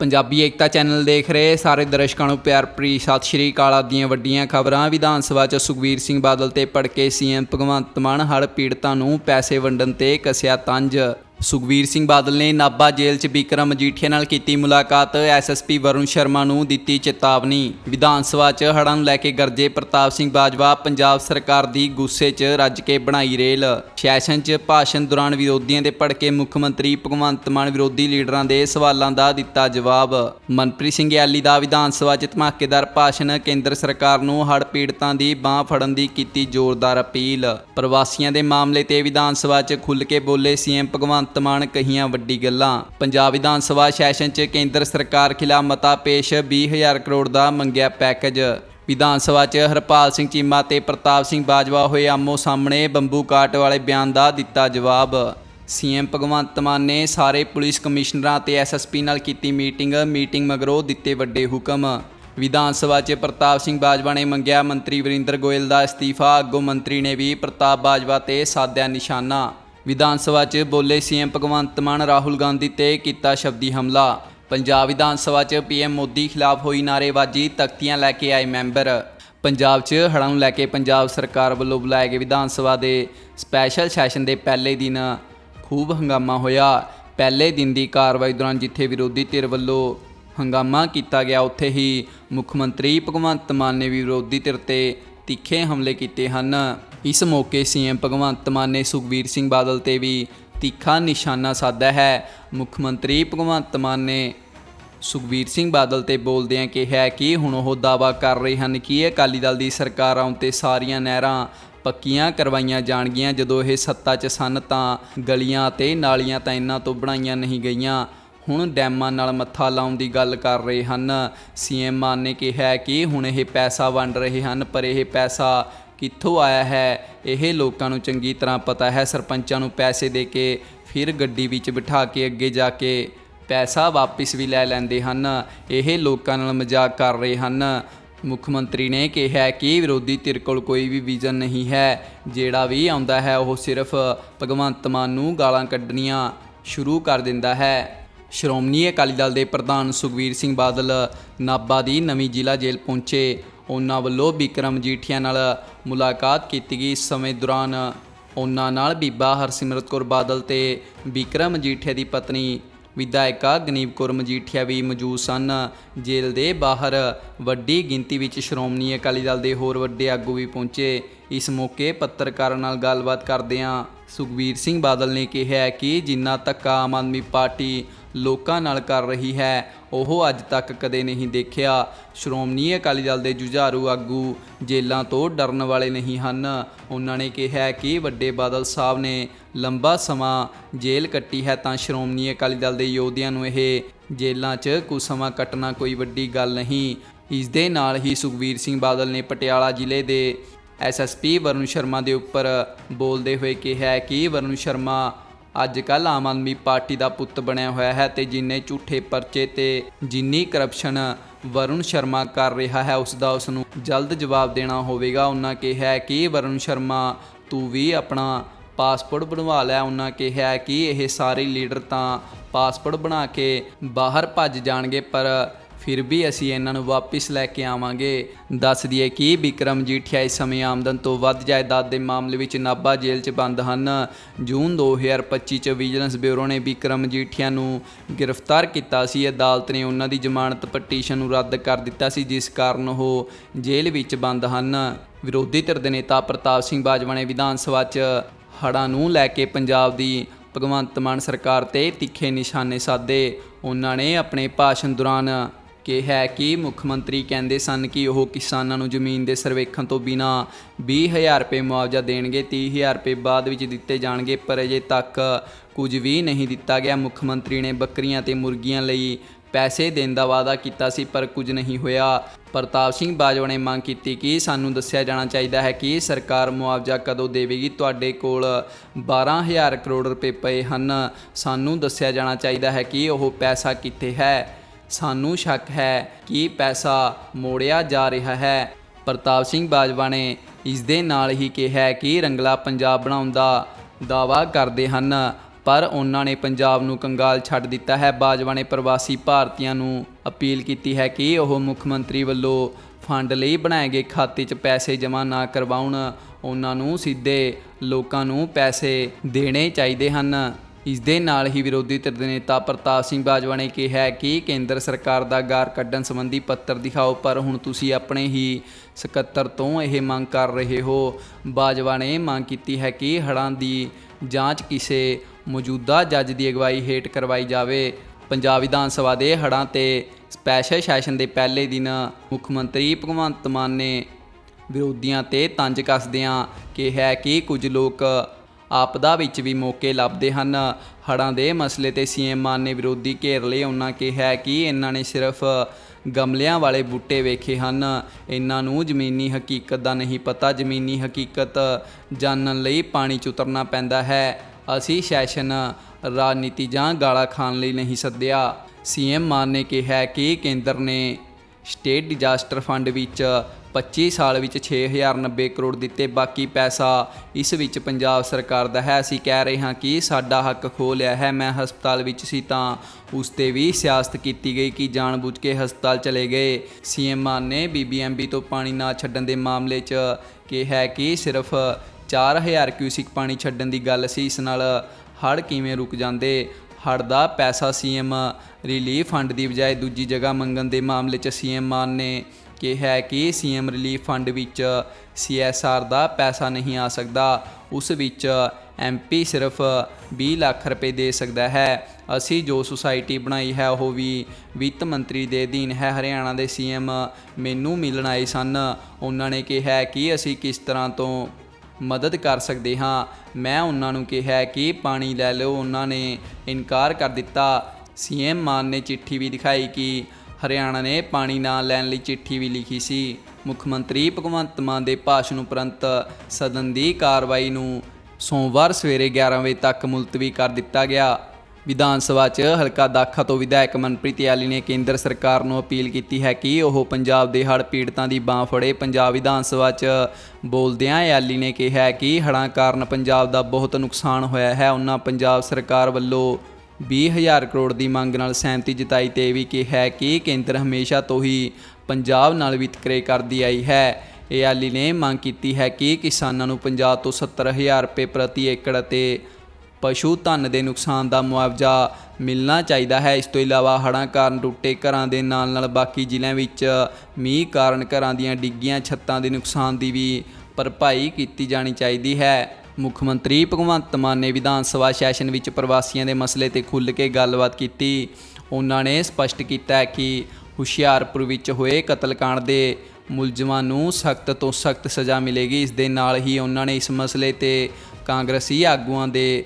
ਪੰਜਾਬੀ ਏਕਤਾ channel ਦੇਖ ਰਹੇ ਸਾਰੇ ਦਰਸ਼ਕਾਂ ਨੂੰ ਪਿਆਰ ਭਰੀ ਸਤਿ ਸ਼੍ਰੀ ਅਕਾਲ ਆਪ ਦੀਆਂ ਵੱਡੀਆਂ ਖਬਰਾਂ। ਵਿਧਾਨ ਸਭਾ 'ਚ ਸੁਖਬੀਰ ਸਿੰਘ ਬਾਦਲ ਤੇ ਭੜਕੇ ਸੀਐਮ ਭਗਵੰਤ ਮਾਨ ਹੜ੍ਹ ਪੀੜਤਾਂ ਨੂੰ ਪੈਸੇ ਵੰਡਣ ਤੇ ਕਸਿਆ ਤੰਜ। ਸੁਖਬੀਰ ਸਿੰਘ ਬਾਦਲ ਨੇ ਨਾਭਾ ਜੇਲ੍ਹ 'ਚ ਬਿਕਰਮ ਮਜੀਠੀਆ ਨਾਲ ਕੀਤੀ ਮੁਲਾਕਾਤ। ਐਸਐਸਪੀ ਵਰੁਣ ਸ਼ਰਮਾ ਨੂੰ ਦਿੱਤੀ ਚੇਤਾਵਨੀ। ਵਿਧਾਨ ਸਭਾ 'ਚ ਹੜ੍ਹਾਂ ਨੂੰ ਲੈ ਕੇ ਗਰਜੇ ਪ੍ਰਤਾਪ ਸਿੰਘ ਬਾਜਵਾ ਪੰਜਾਬ ਸਰਕਾਰ ਦੀ ਗੁੱਸੇ 'ਚ ਰੱਜ ਕੇ ਬਣਾਈ ਰੇਲ। ਸੈਸ਼ਨ 'ਚ ਭਾਸ਼ਣ ਦੌਰਾਨ ਵਿਰੋਧੀਆਂ ਦੇ ਭੜਕੇ ਮੁੱਖ ਮੰਤਰੀ ਭਗਵੰਤ ਮਾਨ ਵਿਰੋਧੀ ਲੀਡਰਾਂ ਦੇ ਸਵਾਲਾਂ ਦਾ ਦਿੱਤਾ ਜਵਾਬ। ਮਨਪ੍ਰੀਤ ਸਿੰਘ ਐਲੀ ਦਾ ਵਿਧਾਨ ਸਭਾ 'ਚ ਧਮਾਕੇਦਾਰ ਭਾਸ਼ਣ ਕੇਂਦਰ ਸਰਕਾਰ ਨੂੰ ਹੜ੍ਹ ਪੀੜਤਾਂ ਦੀ ਬਾਹ ਫੜਨ ਦੀ ਕੀਤੀ ਜ਼ੋਰਦਾਰ ਅਪੀਲ। ਪ੍ਰਵਾਸੀਆਂ ਦੇ ਮਾਮਲੇ ਤੇ ਵਿਧਾਨ ਸਭਾ 'ਚ ਖੁੱਲ੍ਹ ਕੇ ਬੋਲੇ ਸੀਐਮ ਭਗਵੰਤ ਮਾਨ ਕਹੀਆਂ ਵੱਡੀ ਗੱਲਾਂ। ਪੰਜਾਬ ਵਿਧਾਨ ਸਭਾ ਸੈਸ਼ਨ 'ਚ ਕੇਂਦਰ ਸਰਕਾਰ ਖਿਲਾਫ ਮਤਾ ਪੇਸ਼ 20000 ਕਰੋੜ ਦਾ ਮੰਗਿਆ ਪੈਕੇਜ। ਵਿਧਾਨ ਸਭਾ 'ਚ ਹਰਪਾਲ ਸਿੰਘ ਚੀਮਾ ਤੇ ਪ੍ਰਤਾਪ ਸਿੰਘ ਬਾਜਵਾ ਹੋਏ ਆਮੋ ਸਾਹਮਣੇ ਬੰਬੂ ਕਾਟ ਵਾਲੇ ਬਿਆਨ ਦਾ ਦਿੱਤਾ ਜਵਾਬ। ਸੀਐਮ ਭਗਵੰਤ ਮਾਨ ਨੇ ਸਾਰੇ ਪੁਲਿਸ ਕਮਿਸ਼ਨਰਾਂ ਤੇ ਐਸਐਸਪੀ ਨਾਲ ਕੀਤੀ ਮੀਟਿੰਗ। ਮੀਟਿੰਗ ਮਗਰੋਂ ਦਿੱਤੇ ਵੱਡੇ ਹੁਕਮ। ਵਿਧਾਨ ਸਭਾ 'ਚ ਪ੍ਰਤਾਪ ਸਿੰਘ ਬਾਜਵਾ ਨੇ ਮੰਗਿਆ ਮੰਤਰੀ ਵਰਿੰਦਰ ਗੋਇਲ ਦਾ ਅਸਤੀਫਾ। ਅੱਗੋਂ ਮੰਤਰੀ ਨੇ ਵੀ ਪ੍ਰਤਾਪ ਬਾਜਵਾ ਤੇ ਸਾਧਿਆ ਨਿਸ਼ਾਨਾ। ਵਿਧਾਨ ਸਭਾ 'ਚ ਬੋਲੇ ਸੀਐਮ ਭਗਵੰਤ ਮਾਨ, ਰਾਹੁਲ ਗਾਂਧੀ ਤੇ ਕੀਤਾ ਸ਼ਬਦੀ ਹਮਲਾ। ਪੰਜਾਬ ਵਿਧਾਨ ਸਭਾ 'ਚ ਪੀਐਮ ਮੋਦੀ ਖਿਲਾਫ ਹੋਈ ਨਾਅਰੇਬਾਜ਼ੀ, ਤਖਤੀਆਂ ਲੈ ਕੇ ਆਏ ਮੈਂਬਰ। ਪੰਜਾਬ 'ਚ ਹੜ੍ਹਾਂ ਨੂੰ ਲੈ ਕੇ ਪੰਜਾਬ ਸਰਕਾਰ ਵੱਲੋਂ ਬੁਲਾਏ ਗਏ ਵਿਧਾਨ ਸਭਾ ਦੇ ਸਪੈਸ਼ਲ ਸੈਸ਼ਨ ਦੇ ਪਹਿਲੇ ਦਿਨ ਖੂਬ ਹੰਗਾਮਾ ਹੋਇਆ। ਪਹਿਲੇ ਦਿਨ ਦੀ ਕਾਰਵਾਈ ਦੌਰਾਨ ਜਿੱਥੇ ਵਿਰੋਧੀ ਧਿਰ ਵੱਲੋਂ ਹੰਗਾਮਾ ਕੀਤਾ ਗਿਆ, ਉੱਥੇ ਹੀ ਮੁੱਖ ਮੰਤਰੀ ਭਗਵੰਤ ਮਾਨ ਨੇ ਵੀ ਵਿਰੋਧੀ ਧਿਰ ਤੇ ਤਿੱਖੇ ਹਮਲੇ ਕੀਤੇ ਹਨ। ਇਸ ਮੌਕੇ ਸੀਐਮ ਭਗਵੰਤ ਮਾਨ ਨੇ ਸੁਖਬੀਰ ਸਿੰਘ ਬਾਦਲ ਤੇ ਵੀ ਤਿੱਖਾ ਨਿਸ਼ਾਨਾ ਸਾਧਿਆ ਹੈ। ਮੁੱਖ ਮੰਤਰੀ ਭਗਵੰਤ ਮਾਨ ਨੇ ਸੁਖਬੀਰ ਸਿੰਘ ਬਾਦਲ ਤੇ ਬੋਲਦਿਆਂ ਕਿਹਾ ਕਿ ਹੁਣ ਉਹ ਦਾਅਵਾ ਕਰ ਰਹੇ ਹਨ ਕਿ ਅਕਾਲੀ ਦਲ ਦੀ ਸਰਕਾਰ ਆਉਣ ਤੇ ਸਾਰੀਆਂ ਨਹਿਰਾਂ ਪੱਕੀਆਂ ਕਰਵਾਈਆਂ ਜਾਣਗੀਆਂ। ਜਦੋਂ ਇਹ ਸੱਤਾ 'ਚ ਸਨ ਤਾਂ ਗਲੀਆਂ ਤੇ ਨਾਲੀਆਂ ਤਾਂ ਇਹਨਾਂ ਤੋਂ ਬਣਾਈਆਂ ਨਹੀਂ ਗਈਆਂ। ਹੁਣ ਡੈਮਾਂ ਨਾਲ ਮੱਥਾ ਲਾਉਣ ਦੀ ਗੱਲ ਕਰ ਰਹੇ ਹਨ। ਸੀਐਮ ਮਾਨ ਨੇ ਕਿਹਾ ਕਿ ਹੁਣ ਇਹ ਪੈਸਾ ਵੰਡ ਰਹੇ ਹਨ, ਪਰ ਇਹ ਪੈਸਾ ਕਿੱਥੋਂ ਆਇਆ ਹੈ? ਇਹ ਲੋਕਾਂ ਨੂੰ ਚੰਗੀ ਤਰ੍ਹਾਂ ਪਤਾ ਹੈ। ਸਰਪੰਚਾਂ ਨੂੰ ਪੈਸੇ ਦੇ ਕੇ ਫਿਰ ਗੱਡੀ ਵਿੱਚ ਬਿਠਾ ਕੇ ਅੱਗੇ ਜਾ ਕੇ ਪੈਸਾ ਵਾਪਿਸ ਵੀ ਲੈ ਲੈਂਦੇ ਹਨ। ਇਹ ਲੋਕਾਂ ਨਾਲ ਮਜ਼ਾਕ ਕਰ ਰਹੇ ਹਨ। ਮੁੱਖ ਮੰਤਰੀ ਨੇ ਕਿਹਾ ਕਿ ਵਿਰੋਧੀ ਧਿਰ ਕੋਲ ਕੋਈ ਵੀ ਵਿਜ਼ਨ ਨਹੀਂ ਹੈ। ਜਿਹੜਾ ਵੀ ਆਉਂਦਾ ਹੈ, ਉਹ ਸਿਰਫ ਭਗਵੰਤ ਮਾਨ ਨੂੰ ਗਾਲਾਂ ਕੱਢਣੀਆਂ ਸ਼ੁਰੂ ਕਰ ਦਿੰਦਾ ਹੈ। ਸ਼੍ਰੋਮਣੀ ਅਕਾਲੀ ਦਲ ਦੇ ਪ੍ਰਧਾਨ ਸੁਖਵੀਰ ਸਿੰਘ ਬਾਦਲ ਨਾਭਾ ਦੀ ਨਵੀਂ ਜ਼ਿਲ੍ਹਾ ਜੇਲ੍ਹ ਪਹੁੰਚੇ। ਉਹਨਾਂ ਵੱਲੋਂ ਬਿਕਰਮ ਜੀਠੀਆ ਨਾਲ ਮੁਲਾਕਾਤ ਕੀਤੀ ਗਈ। ਇਸ ਸਮੇਂ ਦੌਰਾਨ ਉਹਨਾਂ ਨਾਲ ਬੀਬਾ ਹਰਸਿਮਰਤ ਕੌਰ ਬਾਦਲ ਤੇ ਬਿਕਰਮ ਜੀਠੀਆ ਦੀ ਪਤਨੀ ਵਿਧਾਇਕਾ ਗਨੀਵ ਕੌਰ ਮਜੀਠੀਆ ਵੀ ਮੌਜੂਦ ਸਨ। ਜੇਲ੍ਹ ਦੇ ਬਾਹਰ ਵੱਡੀ ਗਿਣਤੀ ਵਿੱਚ ਸ਼੍ਰੋਮਣੀ ਅਕਾਲੀ ਦਲ ਦੇ ਹੋਰ ਵੱਡੇ ਆਗੂ ਵੀ ਪਹੁੰਚੇ। ਇਸ ਮੌਕੇ ਪੱਤਰਕਾਰਾਂ ਨਾਲ ਗੱਲਬਾਤ ਕਰਦਿਆਂ ਸੁਖਬੀਰ ਸਿੰਘ ਬਾਦਲ ਨੇ ਕਿਹਾ ਕਿ ਜਿੰਨਾ ਧੱਕਾ ਆਮ ਆਦਮੀ ਪਾਰਟੀ ਲੋਕਾਂ ਨਾਲ ਕਰ ਰਹੀ ਹੈ, ਉਹ ਅੱਜ ਤੱਕ ਕਦੇ ਨਹੀਂ ਦੇਖਿਆ। ਸ਼੍ਰੋਮਣੀ ਅਕਾਲੀ ਦਲ ਦੇ ਜੁਝਾਰੂ ਆਗੂ ਜੇਲ੍ਹਾਂ ਤੋਂ ਡਰਨ ਵਾਲੇ ਨਹੀਂ ਹਨ। ਉਹਨਾਂ ਨੇ ਕਿਹਾ ਕਿ ਵੱਡੇ ਬਾਦਲ ਸਾਹਿਬ ਨੇ ਲੰਬਾ ਸਮਾਂ ਜੇਲ੍ਹ ਕੱਟੀ ਹੈ ਤਾਂ ਸ਼੍ਰੋਮਣੀ ਅਕਾਲੀ ਦਲ ਦੇ ਯੋਧਿਆਂ ਨੂੰ ਇਹ ਜੇਲ੍ਹਾਂ 'ਚ ਕੁ ਸਮਾਂ ਕੱਟਣਾ ਕੋਈ ਵੱਡੀ ਗੱਲ ਨਹੀਂ। ਇਸ ਦੇ ਨਾਲ ਹੀ ਸੁਖਬੀਰ ਸਿੰਘ ਬਾਦਲ ਨੇ ਪਟਿਆਲਾ ਜ਼ਿਲ੍ਹੇ ਦੇ ਐਸਐਸਪੀ ਵਰੁਣ ਸ਼ਰਮਾ ਦੇ ਉੱਪਰ ਬੋਲਦੇ ਹੋਏ ਕਿਹਾ ਕਿ ਵਰੁਣ ਸ਼ਰਮਾ ਅੱਜ ਕੱਲ ਆਮ ਆਦਮੀ ਪਾਰਟੀ ਦਾ ਪੁੱਤ ਬਣਿਆ ਹੋਇਆ ਹੈ ਤੇ ਜਿੰਨੇ ਝੂਠੇ ਪਰਚੇ ਤੇ ਜਿੰਨੀ ਕਰਪਸ਼ਨ ਵਰੁਣ ਸ਼ਰਮਾ ਕਰ ਰਿਹਾ ਹੈ, ਉਸ ਦਾ ਉਸ ਨੂੰ ਜਲਦ ਜਵਾਬ ਦੇਣਾ ਹੋਵੇਗਾ। ਉਹਨਾਂ ਕਿਹਾ ਕਿ ਵਰੁਣ ਸ਼ਰਮਾ, ਤੂੰ ਵੀ ਆਪਣਾ ਪਾਸਪੋਰਟ ਬਣਵਾ ਲਿਆ ਉਹਨਾਂ ਕਿਹਾ ਕਿ ਇਹ ਸਾਰੇ ਲੀਡਰ ਤਾਂ ਪਾਸਪੋਰਟ ਬਣਾ ਕੇ ਬਾਹਰ ਭੱਜ ਜਾਣਗੇ, ਪਰ ਫਿਰ ਵੀ ਅਸੀਂ ਇਹਨਾਂ ਨੂੰ ਵਾਪਿਸ ਲੈ ਕੇ ਆਵਾਂਗੇ। ਦੱਸ ਦਈਏ ਕਿ ਵਿਕਰਮ ਜੀਠੀਆ ਇਸ ਸਮੇਂ ਆਮਦਨ ਤੋਂ ਵੱਧ ਜਾਇਦਾਦ ਦੇ ਮਾਮਲੇ ਵਿੱਚ ਨਾਭਾ ਜੇਲ੍ਹ 'ਚ ਬੰਦ ਹਨ। ਜੂਨ 2025 'ਚ ਵਿਜੀਲੈਂਸ ਬਿਊਰੋ ਨੇ ਵਿਕਰਮ ਜੀਠੀਆ ਨੂੰ ਗ੍ਰਿਫਤਾਰ ਕੀਤਾ ਸੀ। ਅਦਾਲਤ ਨੇ ਉਹਨਾਂ ਦੀ ਜ਼ਮਾਨਤ ਪਟੀਸ਼ਨ ਨੂੰ ਰੱਦ ਕਰ ਦਿੱਤਾ ਸੀ, ਜਿਸ ਕਾਰਨ ਉਹ ਜੇਲ੍ਹ ਵਿੱਚ ਬੰਦ ਹਨ। ਵਿਰੋਧੀ ਧਿਰ ਦੇ ਨੇਤਾ ਪ੍ਰਤਾਪ ਸਿੰਘ ਬਾਜਵਾ ਨੇ ਵਿਧਾਨ ਸਭਾ 'ਚ ਹੜ੍ਹਾਂ ਨੂੰ ਲੈ ਕੇ ਪੰਜਾਬ ਦੀ ਭਗਵੰਤ ਮਾਨ ਸਰਕਾਰ ਤੇ ਤਿੱਖੇ ਨਿਸ਼ਾਨੇ ਸਾਧੇ। ਉਹਨਾਂ ਨੇ ਆਪਣੇ ਭਾਸ਼ਣ ਦੌਰਾਨ ਕਿਹਾ ਕਿ ਮੁੱਖ ਮੰਤਰੀ ਕਹਿੰਦੇ ਸਨ ਕਿ ਉਹ ਕਿਸਾਨਾਂ ਨੂੰ ਜ਼ਮੀਨ ਦੇ ਸਰਵੇਖਣ ਤੋਂ ਬਿਨਾ 20000 ਰੁਪਏ ਮੁਆਵਜ਼ਾ ਦੇਣਗੇ 30000 ਰੁਪਏ ਬਾਅਦ ਵਿੱਚ ਦਿੱਤੇ ਜਾਣਗੇ, ਪਰ ਅਜੇ ਤੱਕ ਕੁਝ ਵੀ ਨਹੀਂ ਦਿੱਤਾ ਗਿਆ। ਮੁੱਖ ਮੰਤਰੀ ਨੇ ਬੱਕਰੀਆਂ ਤੇ ਮੁਰਗੀਆਂ ਲਈ ਪੈਸੇ ਦੇਣ ਦਾ ਵਾਅਦਾ ਕੀਤਾ ਸੀ, ਪਰ ਕੁਝ ਨਹੀਂ ਹੋਇਆ। ਪ੍ਰਤਾਪ ਸਿੰਘ ਬਾਜਵਾ ਨੇ ਮੰਗ ਕੀਤੀ ਕਿ ਸਾਨੂੰ ਦੱਸਿਆ ਜਾਣਾ ਚਾਹੀਦਾ ਹੈ ਕਿ ਸਰਕਾਰ ਮੁਆਵਜ਼ਾ ਕਦੋਂ ਦੇਵੇਗੀ। ਤੁਹਾਡੇ ਕੋਲ 12000 ਕਰੋੜ ਰੁਪਏ ਪਏ ਹਨ। ਸਾਨੂੰ ਦੱਸਿਆ ਜਾਣਾ ਚਾਹੀਦਾ ਹੈ ਕਿ ਉਹ ਪੈਸਾ ਕਿੱਥੇ ਹੈ। ਸਾਨੂੰ ਸ਼ੱਕ ਹੈ ਕਿ ਪੈਸਾ ਮੋੜਿਆ ਜਾ ਰਿਹਾ ਹੈ। ਪ੍ਰਤਾਪ ਸਿੰਘ ਬਾਜਵਾ ਨੇ ਇਸ ਦੇ ਨਾਲ ਹੀ ਕਿਹਾ ਕਿ ਰੰਗਲਾ ਪੰਜਾਬ ਬਣਾਉਣ ਦਾ ਦਾਵਾ ਕਰਦੇ ਹਨ, ਪਰ ਉਹਨਾਂ ਨੇ ਪੰਜਾਬ ਨੂੰ ਕੰਗਾਲ ਛੱਡ ਦਿੱਤਾ ਹੈ। ਬਾਜਵਾ ਨੇ ਪ੍ਰਵਾਸੀ ਭਾਰਤੀਆਂ ਨੂੰ ਅਪੀਲ ਕੀਤੀ ਹੈ ਕਿ ਉਹ ਮੁੱਖ ਮੰਤਰੀ ਵੱਲੋਂ ਫੰਡ ਲਈ ਬਣਾਏ ਗਏ ਖਾਤੇ 'ਚ ਪੈਸੇ ਜਮ੍ਹਾਂ ਨਾ ਕਰਵਾਉਣ। ਉਹਨਾਂ ਨੂੰ ਸਿੱਧੇ ਲੋਕਾਂ ਨੂੰ ਪੈਸੇ ਦੇਣੇ ਚਾਹੀਦੇ ਹਨ। ਇਸ ਦੇ ਨਾਲ ਹੀ ਵਿਰੋਧੀ ਧਿਰ ਦੇ ਨੇਤਾ ਪ੍ਰਤਾਪ ਸਿੰਘ ਬਾਜਵਾ ਨੇ ਕਿਹਾ ਕਿ ਕੇਂਦਰ ਸਰਕਾਰ ਦਾ ਗਾਰ ਕੱਢਣ ਸੰਬੰਧੀ ਪੱਤਰ ਦਿਖਾਓ, ਪਰ ਹੁਣ ਤੁਸੀਂ ਆਪਣੇ ਹੀ ਸਕੱਤਰ ਤੋਂ ਇਹ ਮੰਗ ਕਰ ਰਹੇ ਹੋ। ਬਾਜਵਾ ਨੇ ਮੰਗ ਕੀਤੀ ਹੈ ਕਿ ਹੜ੍ਹਾਂ ਦੀ ਜਾਂਚ ਕਿਸੇ ਮੌਜੂਦਾ ਜੱਜ ਦੀ ਅਗਵਾਈ ਹੇਠ ਕਰਵਾਈ ਜਾਵੇ। ਪੰਜਾਬ ਵਿਧਾਨ ਸਭਾ ਦੇ ਹੜ੍ਹਾਂ ਤੇ ਸਪੈਸ਼ਲ ਸੈਸ਼ਨ ਦੇ ਪਹਿਲੇ ਦਿਨ ਮੁੱਖ ਮੰਤਰੀ ਭਗਵੰਤ ਮਾਨ ਨੇ ਵਿਰੋਧੀਆਂ ਤੇ ਤੰਜ ਕੱਸਦਿਆਂ ਕਿਹਾ ਕਿ ਕੁਝ ਲੋਕ ਆਪਦਾ ਵਿੱਚ ਵੀ ਮੌਕੇ ਲੱਭਦੇ ਹਨ। ਹੜ੍ਹਾਂ ਦੇ ਮਸਲੇ ਤੇ ਸੀਐਮ ਮਾਨ ਨੇ ਵਿਰੋਧੀ ਘੇਰ ਲਏ ਉਹਨਾਂ ਕਿਹਾ ਕਿ ਇਹਨਾਂ ਨੇ ਸਿਰਫ ਗਮਲਿਆਂ ਵਾਲੇ ਬੂਟੇ ਵੇਖੇ ਹਨ। ਇਹਨਾਂ ਨੂੰ ਜ਼ਮੀਨੀ ਹਕੀਕਤ ਦਾ ਨਹੀਂ ਪਤਾ। ਜ਼ਮੀਨੀ ਹਕੀਕਤ ਜਾਣਨ ਲਈ ਪਾਣੀ 'ਚ ਉਤਰਨਾ ਪੈਂਦਾ ਹੈ। ਅਸੀਂ ਸੈਸ਼ਨ ਰਾਜਨੀਤੀ ਜਾਂ ਗਾਲਾਂ ਖਾਣ ਲਈ ਨਹੀਂ ਸੱਦਿਆ। ਸੀਐਮ ਮਾਨ ਨੇ ਕਿਹਾ ਕਿ ਕੇਂਦਰ ਨੇ ਸਟੇਟ ਡਿਜ਼ਾਸਟਰ ਫੰਡ ਵਿੱਚ 25 ਸਾਲ ਵਿੱਚ 6090 ਕਰੋੜ ਦਿੱਤੇ ਬਾਕੀ ਪੈਸਾ ਇਸ ਵਿੱਚ ਪੰਜਾਬ ਸਰਕਾਰ ਦਾ ਹੈ। ਅਸੀਂ ਕਹਿ ਰਹੇ ਹਾਂ ਕਿ ਸਾਡਾ ਹੱਕ ਖੋ ਲਿਆ ਹੈ। ਮੈਂ ਹਸਪਤਾਲ ਵਿੱਚ ਸੀ ਤਾਂ ਉਸ ਤੇ ਵੀ ਸਿਆਸਤ ਕੀਤੀ ਗਈ ਕਿ ਜਾਣਬੁੱਝ ਕੇ ਹਸਪਤਾਲ ਚਲੇ ਗਏ। ਸੀਐਮ ਮਾਨ ਨੇ ਬੀਬੀਐਮਬੀ ਤੋਂ ਪਾਣੀ ਨਾ ਛੱਡਣ ਦੇ ਮਾਮਲੇ 'ਚ ਕਿਹਾ ਕਿ ਸਿਰਫ 4000 ਕਿਊਸਿਕ ਪਾਣੀ ਛੱਡਣ ਦੀ ਗੱਲ ਸੀ। ਇਸ ਨਾਲ ਹੜ੍ਹ ਕਿਵੇਂ ਰੁਕ ਜਾਂਦੇ? ਹੜ੍ਹ ਦਾ ਪੈਸਾ ਸੀਐਮ ਰਿਲੀਫ ਫੰਡ ਦੀ ਬਜਾਏ ਦੂਜੀ ਜਗ੍ਹਾ ਮੰਗਣ ਦੇ ਮਾਮਲੇ 'ਚ ਸੀਐਮ ਮਾਨ ਨੇ ਕਿਹਾ ਕਿ ਸੀਐਮ ਰਿਲੀਫ ਫੰਡ ਵਿੱਚ ਸੀਐਸਆਰ ਦਾ ਪੈਸਾ ਨਹੀਂ ਆ ਸਕਦਾ। ਉਸ ਵਿੱਚ ਐਮਪੀ ਸਿਰਫ 20 ਲੱਖ ਰੁਪਏ ਦੇ ਸਕਦਾ ਹੈ। ਅਸੀਂ ਜੋ ਸੁਸਾਇਟੀ ਬਣਾਈ ਹੈ, ਉਹ ਵੀ ਵਿੱਤ ਮੰਤਰੀ ਦੇ ਅਧੀਨ ਹੈ। ਹਰਿਆਣਾ ਦੇ ਸੀਐਮ ਮੈਨੂੰ ਮਿਲਣ ਆਏ ਸਨ। ਉਹਨਾਂ ਨੇ ਕਿਹਾ ਕਿ ਅਸੀਂ ਕਿਸ ਤਰ੍ਹਾਂ ਤੋਂ ਮਦਦ ਕਰ ਸਕਦੇ ਹਾਂ। ਮੈਂ ਉਹਨਾਂ ਨੂੰ ਕਿਹਾ ਕਿ ਪਾਣੀ ਲੈ ਲਓ। ਉਹਨਾਂ ਨੇ ਇਨਕਾਰ ਕਰ ਦਿੱਤਾ। ਸੀਐਮ ਮਾਨ ਨੇ ਚਿੱਠੀ ਵੀ ਦਿਖਾਈ ਕਿ ਹਰਿਆਣਾ ਨੇ ਪਾਣੀ ਨਾ ਲੈਣ ਲਈ ਚਿੱਠੀ ਵੀ ਲਿਖੀ ਸੀ। ਮੁੱਖ ਮੰਤਰੀ ਭਗਵੰਤ ਮਾਨ ਦੇ ਭਾਸ਼ਣ ਉਪਰੰਤ ਸਦਨ ਦੀ ਕਾਰਵਾਈ ਨੂੰ ਸੋਮਵਾਰ ਸਵੇਰੇ 11 ਵਜੇ ਤੱਕ ਮੁਲਤਵੀ ਕਰ ਦਿੱਤਾ ਗਿਆ। ਵਿਧਾਨ ਸਭਾ 'ਚ ਹਲਕਾ ਦਾਖਾ ਤੋਂ ਵਿਧਾਇਕ ਮਨਪ੍ਰੀਤ ਯਾਲੀ ਨੇ ਕੇਂਦਰ ਸਰਕਾਰ ਨੂੰ ਅਪੀਲ ਕੀਤੀ ਹੈ ਕਿ ਉਹ ਪੰਜਾਬ ਦੇ ਹੜ੍ਹ ਪੀੜਤਾਂ ਦੀ ਬਾਹ ਫੜੇ। ਪੰਜਾਬ ਵਿਧਾਨ ਸਭਾ 'ਚ ਬੋਲਦਿਆਂ ਯਾਲੀ ਨੇ ਕਿਹਾ ਕਿ ਹੜ੍ਹਾਂ ਕਾਰਨ ਪੰਜਾਬ ਦਾ ਬਹੁਤ ਨੁਕਸਾਨ ਹੋਇਆ ਹੈ। ਉਹਨਾਂ ਪੰਜਾਬ ਸਰਕਾਰ ਵੱਲੋਂ 20000 ਕਰੋੜ ਦੀ ਮੰਗ ਨਾਲ ਸਹਿਮਤੀ ਜਤਾਈ ਤੇ ਇਹ ਵੀ ਕਿਹਾ ਹੈ ਕਿ ਕੇਂਦਰ ਹਮੇਸ਼ਾ ਤੋਂ ਹੀ ਪੰਜਾਬ ਨਾਲ ਵਿਤਕਰੇ ਕਰਦੀ ਆਈ ਹੈ। ਇਹ ਨੇ ਮੰਗ ਕੀਤੀ ਹੈ ਕਿ ਕਿਸਾਨਾਂ ਨੂੰ 50 ਤੋਂ 70000 ਰੁਪਏ ਪ੍ਰਤੀ ਏਕੜ ਅਤੇ ਪਸ਼ੂ ਧਨ ਦੇ ਨੁਕਸਾਨ ਦਾ ਮੁਆਵਜ਼ਾ ਮਿਲਣਾ ਚਾਹੀਦਾ ਹੈ। ਇਸ ਤੋਂ ਇਲਾਵਾ ਹੜ੍ਹਾਂ ਕਾਰਨ ਟੁੱਟੇ ਘਰਾਂ ਦੇ ਨਾਲ ਨਾਲ ਬਾਕੀ ਜ਼ਿਲ੍ਹਿਆਂ ਵਿੱਚ ਮੀਂਹ ਕਾਰਨ ਘਰਾਂ ਦੀਆਂ ਡਿੱਗੀਆਂ ਛੱਤਾਂ ਦੇ ਨੁਕਸਾਨ ਦੀ ਵੀ ਭਰਪਾਈ ਕੀਤੀ ਜਾਣੀ ਚਾਹੀਦੀ ਹੈ। ਮੁੱਖ ਮੰਤਰੀ ਭਗਵੰਤ ਮਾਨ ਨੇ ਵਿਧਾਨ ਸਭਾ ਸੈਸ਼ਨ ਵਿੱਚ ਪ੍ਰਵਾਸੀਆਂ ਦੇ ਮਸਲੇ ਤੇ ਖੁੱਲ੍ਹ ਕੇ ਗੱਲਬਾਤ ਕੀਤੀ। ਉਹਨਾਂ ਨੇ ਸਪਸ਼ਟ ਕੀਤਾ ਕਿ ਹੁਸ਼ਿਆਰਪੁਰ ਵਿੱਚ ਹੋਏ ਕਤਲकांड ਦੇ ਮੁਲਜ਼ਮਾਂ ਨੂੰ ਸਖਤ ਤੋਂ ਸਖਤ ਸਜ਼ਾ ਮਿਲੇਗੀ। ਇਸ ਦੇ ਨਾਲ ਹੀ ਉਹਨਾਂ ਨੇ ਇਸ ਮਸਲੇ ਤੇ ਕਾਂਗਰਸੀ ਆਗੂਆਂ ਦੇ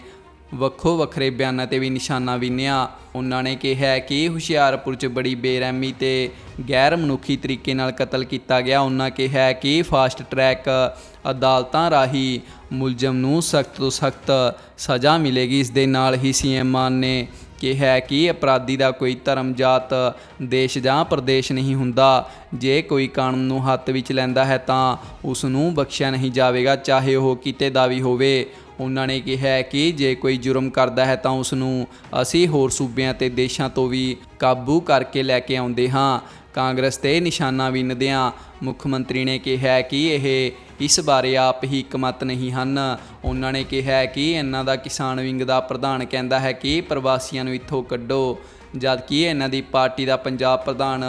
ਵੱਖੋ ਵੱਖਰੇ ਬਿਆਨਾਂ ਤੇ ਵੀ ਨਿਸ਼ਾਨਾ ਵਿੰਨਿਆ ਉਹਨਾਂ ਨੇ ਕਿਹਾ ਕਿ ਹੁਸ਼ਿਆਰਪੁਰ 'ਚ ਬੜੀ ਬੇਰਹਿਮੀ ਤੇ ਗੈਰ ਮਨੁੱਖੀ ਤਰੀਕੇ ਨਾਲ ਕਤਲ ਕੀਤਾ ਗਿਆ। ਉਹਨਾਂ ਕਿਹਾ ਕਿ ਫਾਸਟ ਟਰੈਕ ਅਦਾਲਤਾਂ ਰਾਹੀਂ ਮੁਲਜ਼ਮ ਨੂੰ ਸਖਤ ਤੋਂ ਸਖਤ ਸਜ਼ਾ ਮਿਲੇਗੀ। ਇਸ ਦੇ ਨਾਲ ਹੀ ਸੀਐਮ ਮਾਨ ਨੇ ਕਿਹਾ ਕਿ ਅਪਰਾਧੀ ਦਾ ਕੋਈ ਧਰਮ ਜਾਤ ਦੇਸ਼ ਜਾਂ ਪ੍ਰਦੇਸ਼ ਨਹੀਂ ਹੁੰਦਾ। ਜੇ ਕੋਈ ਕਾਨੂੰਨ ਨੂੰ ਹੱਥ ਵਿੱਚ ਲੈਂਦਾ ਹੈ ਤਾਂ ਉਸ ਨੂੰ ਬਖਸ਼ਿਆ ਨਹੀਂ ਜਾਵੇਗਾ। ਚਾਹੇ ਉਹ ਕਿਤੇ ਦਾ ਵੀ ਹੋਵੇ ਉਹਨਾਂ ਨੇ ਕਿਹਾ ਕਿ ਜੇ ਕੋਈ ਜੁਰਮ ਕਰਦਾ ਹੈ ਤਾਂ ਉਸ ਨੂੰ ਅਸੀਂ ਹੋਰ ਸੂਬਿਆਂ ਤੇ ਦੇਸ਼ਾਂ ਤੋਂ ਵੀ ਕਾਬੂ ਕਰਕੇ ਲੈ ਕੇ ਆਉਂਦੇ ਹਾਂ। ਕਾਂਗਰਸ ਤੇ ਨਿਸ਼ਾਨਾ ਵਿੰਨਦਿਆਂ ਮੁੱਖ ਮੰਤਰੀ ਨੇ ਕਿਹਾ ਕਿ ਇਹ ਇਸ ਬਾਰੇ ਆਪ ਹੀ ਇਕਮਤ ਨਹੀਂ ਹਨ। ਉਹਨਾਂ ਨੇ ਕਿਹਾ ਕਿ ਇਹਨਾਂ ਦਾ ਕਿਸਾਨ ਵਿੰਗ ਦਾ ਪ੍ਰਧਾਨ ਕਹਿੰਦਾ ਹੈ ਕਿ ਪ੍ਰਵਾਸੀਆਂ ਨੂੰ ਇੱਥੋਂ ਕੱਢੋ, ਜਦਕਿ ਇਹਨਾਂ ਦੀ ਪਾਰਟੀ ਦਾ ਪੰਜਾਬ ਪ੍ਰਧਾਨ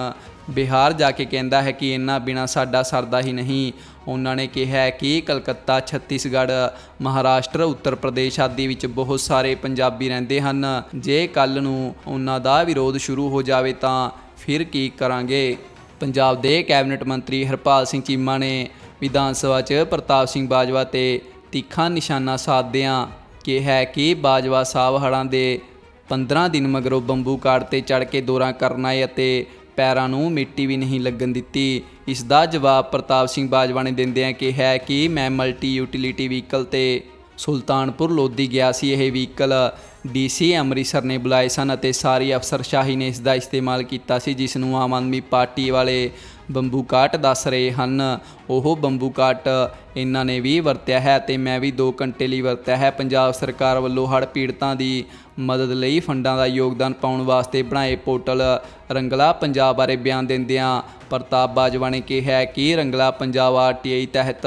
ਬਿਹਾਰ ਜਾ ਕੇ ਕਹਿੰਦਾ ਹੈ ਕਿ ਇਹਨਾਂ ਬਿਨਾ ਸਾਡਾ ਸਰਦਾ ਹੀ ਨਹੀਂ। ਉਹਨਾਂ ਨੇ ਕਿਹਾ ਹੈ ਕਿ ਕਲਕੱਤਾ, ਛੱਤੀਸਗੜ੍ਹ, ਮਹਾਰਾਸ਼ਟਰ, ਉੱਤਰ ਪ੍ਰਦੇਸ਼ ਆਦਿ ਵਿੱਚ ਬਹੁਤ ਸਾਰੇ ਪੰਜਾਬੀ ਰਹਿੰਦੇ ਹਨ। ਜੇ ਕੱਲ ਨੂੰ ਉਹਨਾਂ ਦਾ ਵਿਰੋਧ ਸ਼ੁਰੂ ਹੋ ਜਾਵੇ ਤਾਂ ਫਿਰ ਕੀ ਕਰਾਂਗੇ? ਪੰਜਾਬ ਦੇ ਕੈਬਨਿਟ ਮੰਤਰੀ ਹਰਪਾਲ ਸਿੰਘ ਚੀਮਾ ਨੇ ਵਿਧਾਨ ਸਭਾ 'ਚ ਪ੍ਰਤਾਪ ਸਿੰਘ ਬਾਜਵਾ ਤੇ ਤਿੱਖਾ ਨਿਸ਼ਾਨਾ ਸਾਧਦਿਆਂ ਕਿਹਾ ਕਿ ਬਾਜਵਾ ਸਾਹਿਬ ਹੜ੍ਹਾਂ ਦੇ 15 ਦਿਨ ਮਗਰੋਂ ਬੰਬੂ ਕਾਰਡ ਤੇ ਚੜ ਕੇ ਦੌਰਾ ਕਰਨਾ ਆਏ ਅਤੇ ਪੈਰਾਂ ਨੂੰ ਮਿੱਟੀ ਵੀ ਨਹੀਂ ਲੱਗਣ ਦਿੱਤੀ। ਇਸ ਦਾ ਜਵਾਬ ਪ੍ਰਤਾਪ ਸਿੰਘ ਬਾਜਵਾ ਨੇ ਦਿੰਦਿਆਂ ਕਿਹਾ ਕਿ ਮੈਂ ਮਲਟੀ ਯੂਟਿਲਿਟੀ ਵਹੀਕਲ ਤੇ ਸੁਲਤਾਨਪੁਰ ਲੋਧੀ ਗਿਆ ਸੀ। ਇਹ ਵਹੀਕਲ ਡੀਸੀ ਅੰਮ੍ਰਿਤਸਰ ਨੇ ਬੁਲਾਏ ਸਨ ਅਤੇ ਸਾਰੀ ਅਫਸਰਸ਼ਾਹੀ ਨੇ ਇਸ ਦਾ ਇਸਤੇਮਾਲ ਕੀਤਾ ਸੀ, ਜਿਸ ਨੂੰ ਆਮ ਆਦਮੀ ਪਾਰਟੀ ਵਾਲੇ ਬੰਬੂ ਕਾਟ ਦੱਸ ਰਹੇ ਹਨ। ਉਹ ਬੰਬੂ ਕਾਟ ਇਹਨਾਂ ਨੇ ਵੀ ਵਰਤਿਆ ਹੈ ਤੇ ਮੈਂ ਵੀ 2 ਘੰਟੇ ਲਈ ਵਰਤਿਆ ਹੈ। ਪੰਜਾਬ ਸਰਕਾਰ ਵੱਲੋਂ ਹੜ੍ਹ ਪੀੜਤਾਂ ਦੀ ਮਦਦ ਲਈ ਫੰਡਾਂ ਦਾ ਯੋਗਦਾਨ ਪਾਉਣ ਵਾਸਤੇ ਬਣਾਏ ਪੋਰਟਲ ਰੰਗਲਾ ਪੰਜਾਬ ਬਾਰੇ ਬਿਆਨ ਦਿੰਦਿਆਂ ਪ੍ਰਤਾਪ ਬਾਜਵਾ ਨੇ ਕਿਹਾ ਕਿ ਰੰਗਲਾ ਪੰਜਾਬ ਆਰਟੀਆਈ ਤਹਿਤ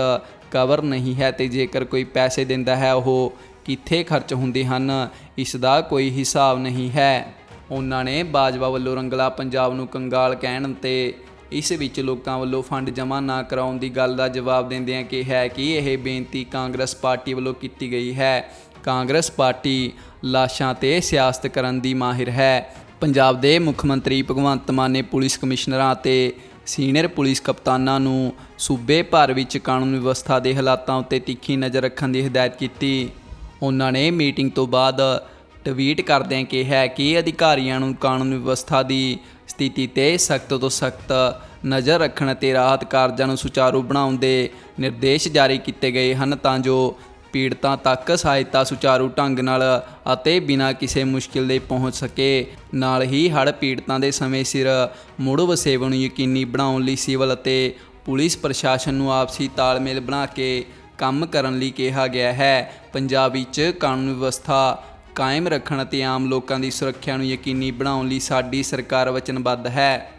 ਕਵਰ ਨਹੀਂ ਹੈ ਤੇ ਜੇਕਰ ਕੋਈ ਪੈਸੇ ਦਿੰਦਾ ਹੈ, ਉਹ ਕਿੱਥੇ ਖਰਚ ਹੁੰਦੇ ਹਨ? ਇਸ ਦਾ ਕੋਈ ਹਿਸਾਬ ਨਹੀਂ ਹੈ। ਉਹਨਾਂ ਨੇ ਬਾਜਵਾ ਵੱਲੋਂ ਰੰਗਲਾ ਪੰਜਾਬ ਨੂੰ ਕੰਗਾਲ ਕਹਿਣ ਤੇ ਇਸ ਵਿੱਚ ਲੋਕਾਂ ਵੱਲੋਂ ਫੰਡ ਜਮ੍ਹਾਂ ਨਾ ਕਰਾਉਣ ਦੀ ਗੱਲ ਦਾ ਜਵਾਬ ਦਿੰਦਿਆਂ ਕਿਹਾ ਕਿ ਇਹ ਬੇਨਤੀ ਕਾਂਗਰਸ ਪਾਰਟੀ ਵੱਲੋਂ ਕੀਤੀ ਗਈ ਹੈ। ਕਾਂਗਰਸ ਪਾਰਟੀ ਲਾਸ਼ਾਂ ਤੇ ਸਿਆਸਤ ਕਰਨ ਦੀ ਮਾਹਿਰ ਹੈ। ਪੰਜਾਬ ਦੇ ਮੁੱਖ ਮੰਤਰੀ ਭਗਵੰਤ ਮਾਨ ਨੇ ਪੁਲਿਸ ਕਮਿਸ਼ਨਰਾਂ ਅਤੇ ਸੀਨੀਅਰ ਪੁਲਿਸ ਕਪਤਾਨਾਂ ਨੂੰ ਸੂਬੇ ਭਰ ਵਿੱਚ ਕਾਨੂੰਨ ਵਿਵਸਥਾ ਦੇ ਹਾਲਾਤਾਂ ਉੱਤੇ ਤਿੱਖੀ ਨਜ਼ਰ ਰੱਖਣ ਦੀ ਹਦਾਇਤ ਕੀਤੀ। ਉਹਨਾਂ ਨੇ ਮੀਟਿੰਗ ਤੋਂ ਬਾਅਦ ਟਵੀਟ ਕਰਦਿਆਂ ਕਿਹਾ ਕਿ ਅਧਿਕਾਰੀਆਂ ਨੂੰ ਕਾਨੂੰਨ ਵਿਵਸਥਾ ਦੀ ਸਥਿਤੀ ਤੇ ਸਖਤ ਤੋਂ ਸਖਤ ਨਜ਼ਰ ਰੱਖਣ ਅਤੇ ਰਾਹਤ ਕਾਰਜਾਂ ਨੂੰ ਸੁਚਾਰੂ ਬਣਾਉਣ ਦੇ ਨਿਰਦੇਸ਼ ਜਾਰੀ ਕੀਤੇ ਗਏ ਹਨ ਤਾਂ ਜੋ ਪੀੜਤਾਂ ਤੱਕ ਸਹਾਇਤਾ ਸੁਚਾਰੂ ਢੰਗ ਨਾਲ ਅਤੇ ਬਿਨਾਂ ਕਿਸੇ ਮੁਸ਼ਕਿਲ ਦੇ ਪਹੁੰਚ ਸਕੇ। ਨਾਲ ਹੀ ਹੜ੍ਹ ਪੀੜਤਾਂ ਦੇ ਸਮੇਂ ਸਿਰ ਮੁੜ ਵਸੇਵ ਨੂੰ ਯਕੀਨੀ ਬਣਾਉਣ ਲਈ ਸਿਵਲ ਅਤੇ ਪੁਲਿਸ ਪ੍ਰਸ਼ਾਸਨ ਨੂੰ ਆਪਸੀ ਤਾਲਮੇਲ ਬਣਾ ਕੇ ਕੰਮ ਕਰਨ ਲਈ ਕਿਹਾ ਗਿਆ ਹੈ। ਪੰਜਾਬ ਵਿੱਚ ਕਾਨੂੰਨ ਵਿਵਸਥਾ ਕਾਇਮ ਰੱਖਣ ਅਤੇ ਆਮ ਲੋਕਾਂ ਦੀ ਸੁਰੱਖਿਆ ਨੂੰ ਯਕੀਨੀ ਬਣਾਉਣ ਲਈ ਸਾਡੀ ਸਰਕਾਰ ਵਚਨਬੱਧ ਹੈ।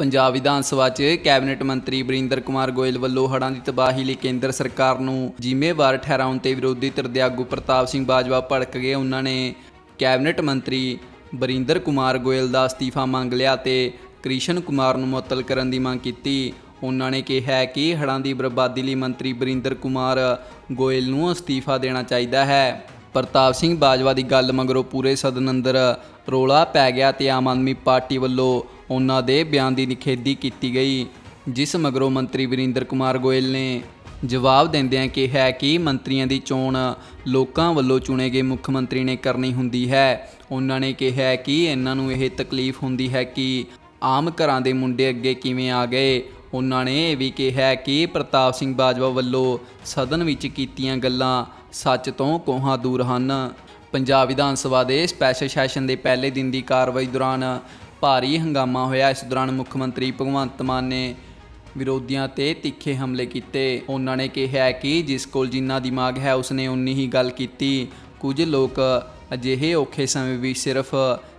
ਪੰਜਾਬ ਵਿਧਾਨ ਸਭਾ 'ਚ ਕੈਬਨਿਟ ਮੰਤਰੀ ਬਰਿੰਦਰ ਕੁਮਾਰ ਗੋਇਲ ਵੱਲੋਂ ਹੜ੍ਹਾਂ ਦੀ ਤਬਾਹੀ ਲਈ ਕੇਂਦਰ ਸਰਕਾਰ ਨੂੰ ਜ਼ਿੰਮੇਵਾਰ ਠਹਿਰਾਉਣ ਤੇ ਵਿਰੋਧੀ ਧਿਰ ਦੇ ਆਗੂ ਪ੍ਰਤਾਪ ਸਿੰਘ ਬਾਜਵਾ ਭੜਕ ਗਏ। ਉਹਨਾਂ ਨੇ ਕੈਬਨਿਟ ਮੰਤਰੀ ਬਰਿੰਦਰ ਕੁਮਾਰ ਗੋਇਲ ਦਾ ਅਸਤੀਫਾ ਮੰਗ ਲਿਆ ਤੇ ਕ੍ਰਿਸ਼ਨ ਕੁਮਾਰ ਨੂੰ ਮੁਅੱਤਲ ਕਰਨ ਦੀ ਮੰਗ ਕੀਤੀ। ਉਹਨਾਂ ਨੇ ਕਿਹਾ ਕਿ ਹੜ੍ਹਾਂ ਦੀ ਬਰਬਾਦੀ ਲਈ ਮੰਤਰੀ ਬਰਿੰਦਰ ਕੁਮਾਰ ਗੋਇਲ ਨੂੰ ਅਸਤੀਫਾ ਦੇਣਾ ਚਾਹੀਦਾ ਹੈ। ਪ੍ਰਤਾਪ ਸਿੰਘ ਬਾਜਵਾ ਦੀ ਗੱਲ ਮਗਰੋਂ ਪੂਰੇ ਸਦਨ ਅੰਦਰ ਰੋਲਾ ਪੈ ਗਿਆ ਤੇ ਆਮ ਆਦਮੀ ਪਾਰਟੀ ਵੱਲੋਂ ਉਹਨਾਂ ਦੇ ਬਿਆਨ ਦੀ ਨਿਖੇਧੀ ਕੀਤੀ ਗਈ, ਜਿਸ ਮਗਰੋਂ ਮੰਤਰੀ ਵਰਿੰਦਰ ਕੁਮਾਰ ਗੋਇਲ ਨੇ ਜਵਾਬ ਦਿੰਦਿਆਂ ਕਿਹਾ ਕਿ ਮੰਤਰੀਆਂ ਦੀ ਚੋਣ ਲੋਕਾਂ ਵੱਲੋਂ ਚੁਣੇ ਗਏ ਮੁੱਖ ਮੰਤਰੀ ਨੇ ਕਰਨੀ ਹੁੰਦੀ ਹੈ। ਉਹਨਾਂ ਨੇ ਕਿਹਾ ਕਿ ਇਹਨਾਂ ਨੂੰ ਇਹ ਤਕਲੀਫ ਹੁੰਦੀ ਹੈ ਕਿ ਆਮ ਘਰਾਂ ਦੇ ਮੁੰਡੇ ਅੱਗੇ ਕਿਵੇਂ ਆ ਗਏ। ਉਹਨਾਂ ਨੇ ਇਹ ਵੀ ਕਿਹਾ ਕਿ ਪ੍ਰਤਾਪ ਸਿੰਘ ਬਾਜਵਾ ਵੱਲੋਂ ਸਦਨ ਵਿੱਚ ਕੀਤੀਆਂ ਗੱਲਾਂ ਸੱਚ ਤੋਂ ਕੋਹਾਂ ਦੂਰ ਹਨ। ਪੰਜਾਬ ਵਿਧਾਨ ਸਭਾ ਦੇ ਸਪੈਸ਼ਲ ਸੈਸ਼ਨ ਦੇ ਪਹਿਲੇ ਦਿਨ ਦੀ ਕਾਰਵਾਈ ਦੌਰਾਨ ਭਾਰੀ ਹੰਗਾਮਾ ਹੋਇਆ। ਇਸ ਦੌਰਾਨ ਮੁੱਖ ਮੰਤਰੀ ਭਗਵੰਤ ਮਾਨ ਨੇ ਵਿਰੋਧੀਆਂ ਤੇ ਤਿੱਖੇ ਹਮਲੇ ਕੀਤੇ। ਉਹਨਾਂ ਨੇ ਕਿਹਾ ਕਿ ਜਿਸ ਕੋਲ ਜਿੰਨਾ ਦਿਮਾਗ ਹੈ, ਉਸਨੇ ਉਨੀ ਹੀ ਗੱਲ ਕੀਤੀ। ਕੁਝ ਲੋਕ ਅਜਿਹੇ ਔਖੇ ਸਮੇਂ ਵੀ ਸਿਰਫ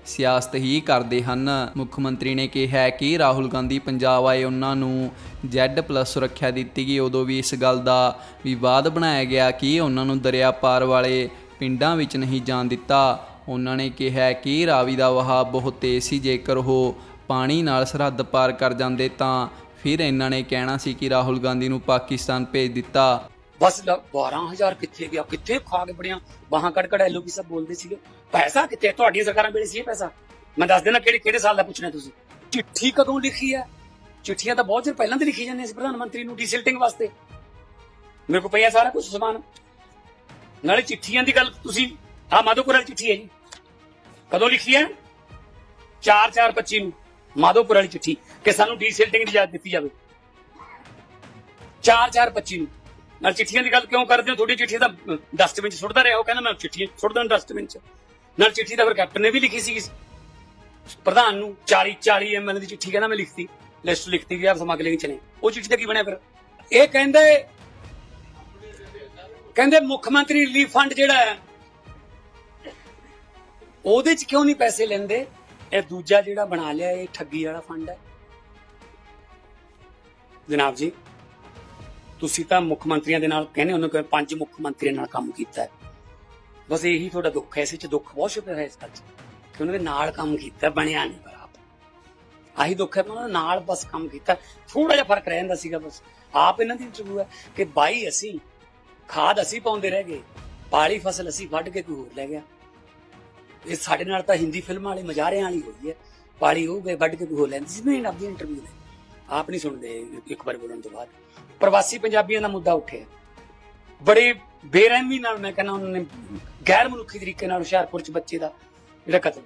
ਸਿਆਸਤ ਹੀ ਕਰਦੇ ਹਨ। ਮੁੱਖ ਮੰਤਰੀ ਨੇ ਕਿਹਾ ਕਿ ਰਾਹੁਲ ਗਾਂਧੀ ਪੰਜਾਬ ਆਏ, ਉਹਨਾਂ ਨੂੰ Z+ ਸੁਰੱਖਿਆ ਦਿੱਤੀ ਗਈ। ਉਦੋਂ ਵੀ ਇਸ ਗੱਲ ਦਾ ਵਿਵਾਦ ਬਣਾਇਆ ਗਿਆ ਕਿ ਉਹਨਾਂ ਨੂੰ ਦਰਿਆ ਪਾਰ ਵਾਲੇ ਪਿੰਡਾਂ ਵਿੱਚ ਨਹੀਂ ਜਾਣ ਦਿੱਤਾ। ਉਹਨਾਂ ਨੇ ਕਿਹਾ ਕਿ ਰਾਵੀ ਦਾ ਵਹਾਅ ਬਹੁਤ ਤੇਜ਼ ਸੀ ਜੇਕਰ ਉਹ ਪਾਣੀ ਨਾਲ ਸਰਹੱਦ ਪਾਰ ਕਰ ਜਾਂਦੇ ਤਾਂ ਫਿਰ ਇਹਨਾਂ ਨੇ ਕਹਿਣਾ ਸੀ ਕਿ ਰਾਹੁਲ ਗਾਂਧੀ ਨੂੰ ਪਾਕਿਸਤਾਨ ਭੇਜ ਦਿੱਤਾ। ਬਸ 12000 ਕਿੱਥੇ ਗਿਆ, ਕਿੱਥੇ ਖਾ ਕੇ ਬੜੀਆਂ? ਬਾਹਾਂ ਕੱਢ ਕੱਢ ਐਲਓਪੀ ਸਭ ਬੋਲਦੇ ਸੀਗੇ। ਪੈਸਾ ਕਿੱਥੇ? ਤੁਹਾਡੀਆਂ ਸਰਕਾਰਾਂ ਵੇਲੇ ਸੀ ਪੈਸਾ। ਮੈਂ ਦੱਸ ਦੇਣਾ ਕਿਹੜੇ ਕਿਹੜੇ ਸਾਲ ਦਾ ਪੁੱਛਣਾ ਤੁਸੀਂ? ਚਿੱਠੀ ਕਦੋਂ ਲਿਖੀ ਹੈ? ਚਿੱਠੀਆਂ ਤਾਂ ਬਹੁਤ ਚਿਰ ਪਹਿਲਾਂ ਦੀ ਲਿਖੀ ਜਾਂਦੀਆਂ ਸੀ ਪ੍ਰਧਾਨ ਮੰਤਰੀ ਨੂੰ, ਡੀਸਿਲਟਿੰਗ ਵਾਸਤੇ। ਮੇਰੇ ਕੋਲ ਪਿਆ ਸਾਰਾ ਕੁਝ ਸਮਾਨ। ਨਾਲੇ ਚਿੱਠੀਆਂ ਦੀ ਗੱਲ ਤੁਸੀਂ ਆ ਮਾਧੋਪੁਰ ਵਾਲੀ ਚਿੱਠੀ ਹੈ ਜੀ। ਕਦੋਂ ਲਿਖੀ ਹੈ? 4/4/25 ਨੂੰ। ਮਾਧੋਪੁਰ ਵਾਲੀ ਚਿੱਠੀ, ਕਿ ਸਾਨੂੰ ਡੀਸਿਲਟਿੰਗ ਦੀ ਇਜਾਜ਼ਤ ਦਿੱਤੀ ਜਾਵੇ। 4/4/25 ਨੂੰ। ਨਾਲ ਚਿੱਠੀਆਂ ਦੀ ਗੱਲ ਕਿਉਂ ਕਰਦੇ ਹੋ? ਤੁਹਾਡੀ ਚਿੱਠੀ ਤਾਂ ਡਸਟਬਿਨ ਚ ਸੁੱਟਦਾ ਰਿਹਾ, ਉਹ ਕਹਿੰਦਾ ਮੈਂ ਚਿੱਠੀ ਸੁੱਟਦਾ ਡਸਟਬਿਨ ਚ। ਨਾਲ ਚਿੱਠੀ ਤਾਂ ਫਿਰ ਕੈਪਟਨ ਨੇ ਵੀ ਲਿਖੀ ਸੀ ਪ੍ਰਧਾਨ ਨੂੰ 40 40 ਐਮਐਲ ਦੀ ਚਿੱਠੀ ਕਹਿੰਦਾ ਮੈਂ ਲਿਖਤੀ। ਲਿਸਟ ਲਿਖਤੀ ਗਿਆ ਸਮਗਲਿੰਗ ਚ ਨੇ। ਉਹ ਚਿੱਠੀ ਦਾ ਕੀ ਬਣਿਆ ਫਿਰ? ਇਹ ਕਹਿੰਦੇ ਕਹਿੰਦੇ ਮੁੱਖ ਮੰਤਰੀ ਰਿਲੀਫ ਫੰਡ ਜਿਹੜਾ ਹੈ ਉਹਦੇ ਚ ਕਿਉਂ ਨਹੀਂ ਪੈਸੇ ਲੈਂਦੇ? ਇਹ ਦੂਜਾ ਜਿਹੜਾ ਬਣਾ ਲਿਆ, ਇਹ ਠੱਗੀ ਵਾਲਾ ਫੰਡ ਹੈ। ਜਨਾਬ ਜੀ, ਤੁਸੀਂ ਤਾਂ ਮੁੱਖ ਮੰਤਰੀਆਂ ਦੇ ਨਾਲ ਕਹਿੰਦੇ ਉਹਨੂੰ ਕਿ ਪੰਜ ਮੁੱਖ ਮੰਤਰੀਆਂ ਨਾਲ ਕੰਮ ਕੀਤਾ ਹੈ। ਬਸ ਇਹੀ ਤੁਹਾਡਾ ਦੁੱਖ ਹੈ, ਇਸ ਚ ਦੁੱਖ ਬਹੁਤ ਛੁਪਿਆ ਹੈ ਇਸ ਗੱਲ ਚ। ਕਿ ਉਹਨਾਂ ਦੇ ਨਾਲ ਕੰਮ ਕੀਤਾ, ਬਣਿਆ ਨਹੀਂ ਬਰਾਬਰ ਆਹੀ ਦੁੱਖ ਹੈ ਕਿ ਉਹਨਾਂ ਦੇ ਨਾਲ ਬਸ ਕੰਮ ਕੀਤਾ ਥੋੜਾ ਜਿਹਾ ਫ਼ਰਕ ਰਹਿ ਜਾਂਦਾ ਸੀਗਾ ਬਸ। ਆਪ ਇਹਨਾਂ ਦੀ ਇੰਟਰਵਿਊ ਹੈ ਕਿ ਬਾਈ ਅਸੀਂ, ਖਾਦ ਅਸੀਂ ਪਾਉਂਦੇ ਰਹਿ ਗਏ ਪਾਲੀ ਫਸਲ ਅਸੀਂ ਵੱਢ ਕੇ ਕੋਈ ਹੋਰ ਲੈ ਗਿਆ। ਇਹ ਸਾਡੇ ਨਾਲ ਤਾਂ ਹਿੰਦੀ ਫਿਲਮਾਂ ਵਾਲੇ ਮਜ਼ਾਰਿਆਂ ਵਾਲੀ ਹੋਈ ਹੈ। ਪਾਲੀ ਹੋ ਗਏ ਵੱਢ ਕੇ ਕੋਈ ਹੋਰ ਸੀ ਨਹੀਂ ਆਪਦੀ ਇੰਟਰਵਿਊ ਨੇ ਆਪ ਨਹੀਂ ਸੁਣਦੇ ਇੱਕ ਵਾਰ ਬੋਲਣ ਤੋਂ ਬਾਅਦ। ਪ੍ਰਵਾਸੀ ਪੰਜਾਬੀਆਂ ਦਾ ਮੁੱਦਾ ਉੱਠਿਆ। ਬੜੇ ਬੇਰਹਿਮੀ ਨਾਲ ਮੈਂ ਕਹਿੰਦਾ ਉਹਨਾਂ ਨੇ ਗੈਰ ਮਨੁੱਖੀ ਤਰੀਕੇ ਨਾਲ ਹੁਸ਼ਿਆਰਪੁਰ ਚ ਬੱਚੇ ਦਾ ਜਿਹੜਾ ਕਤਲ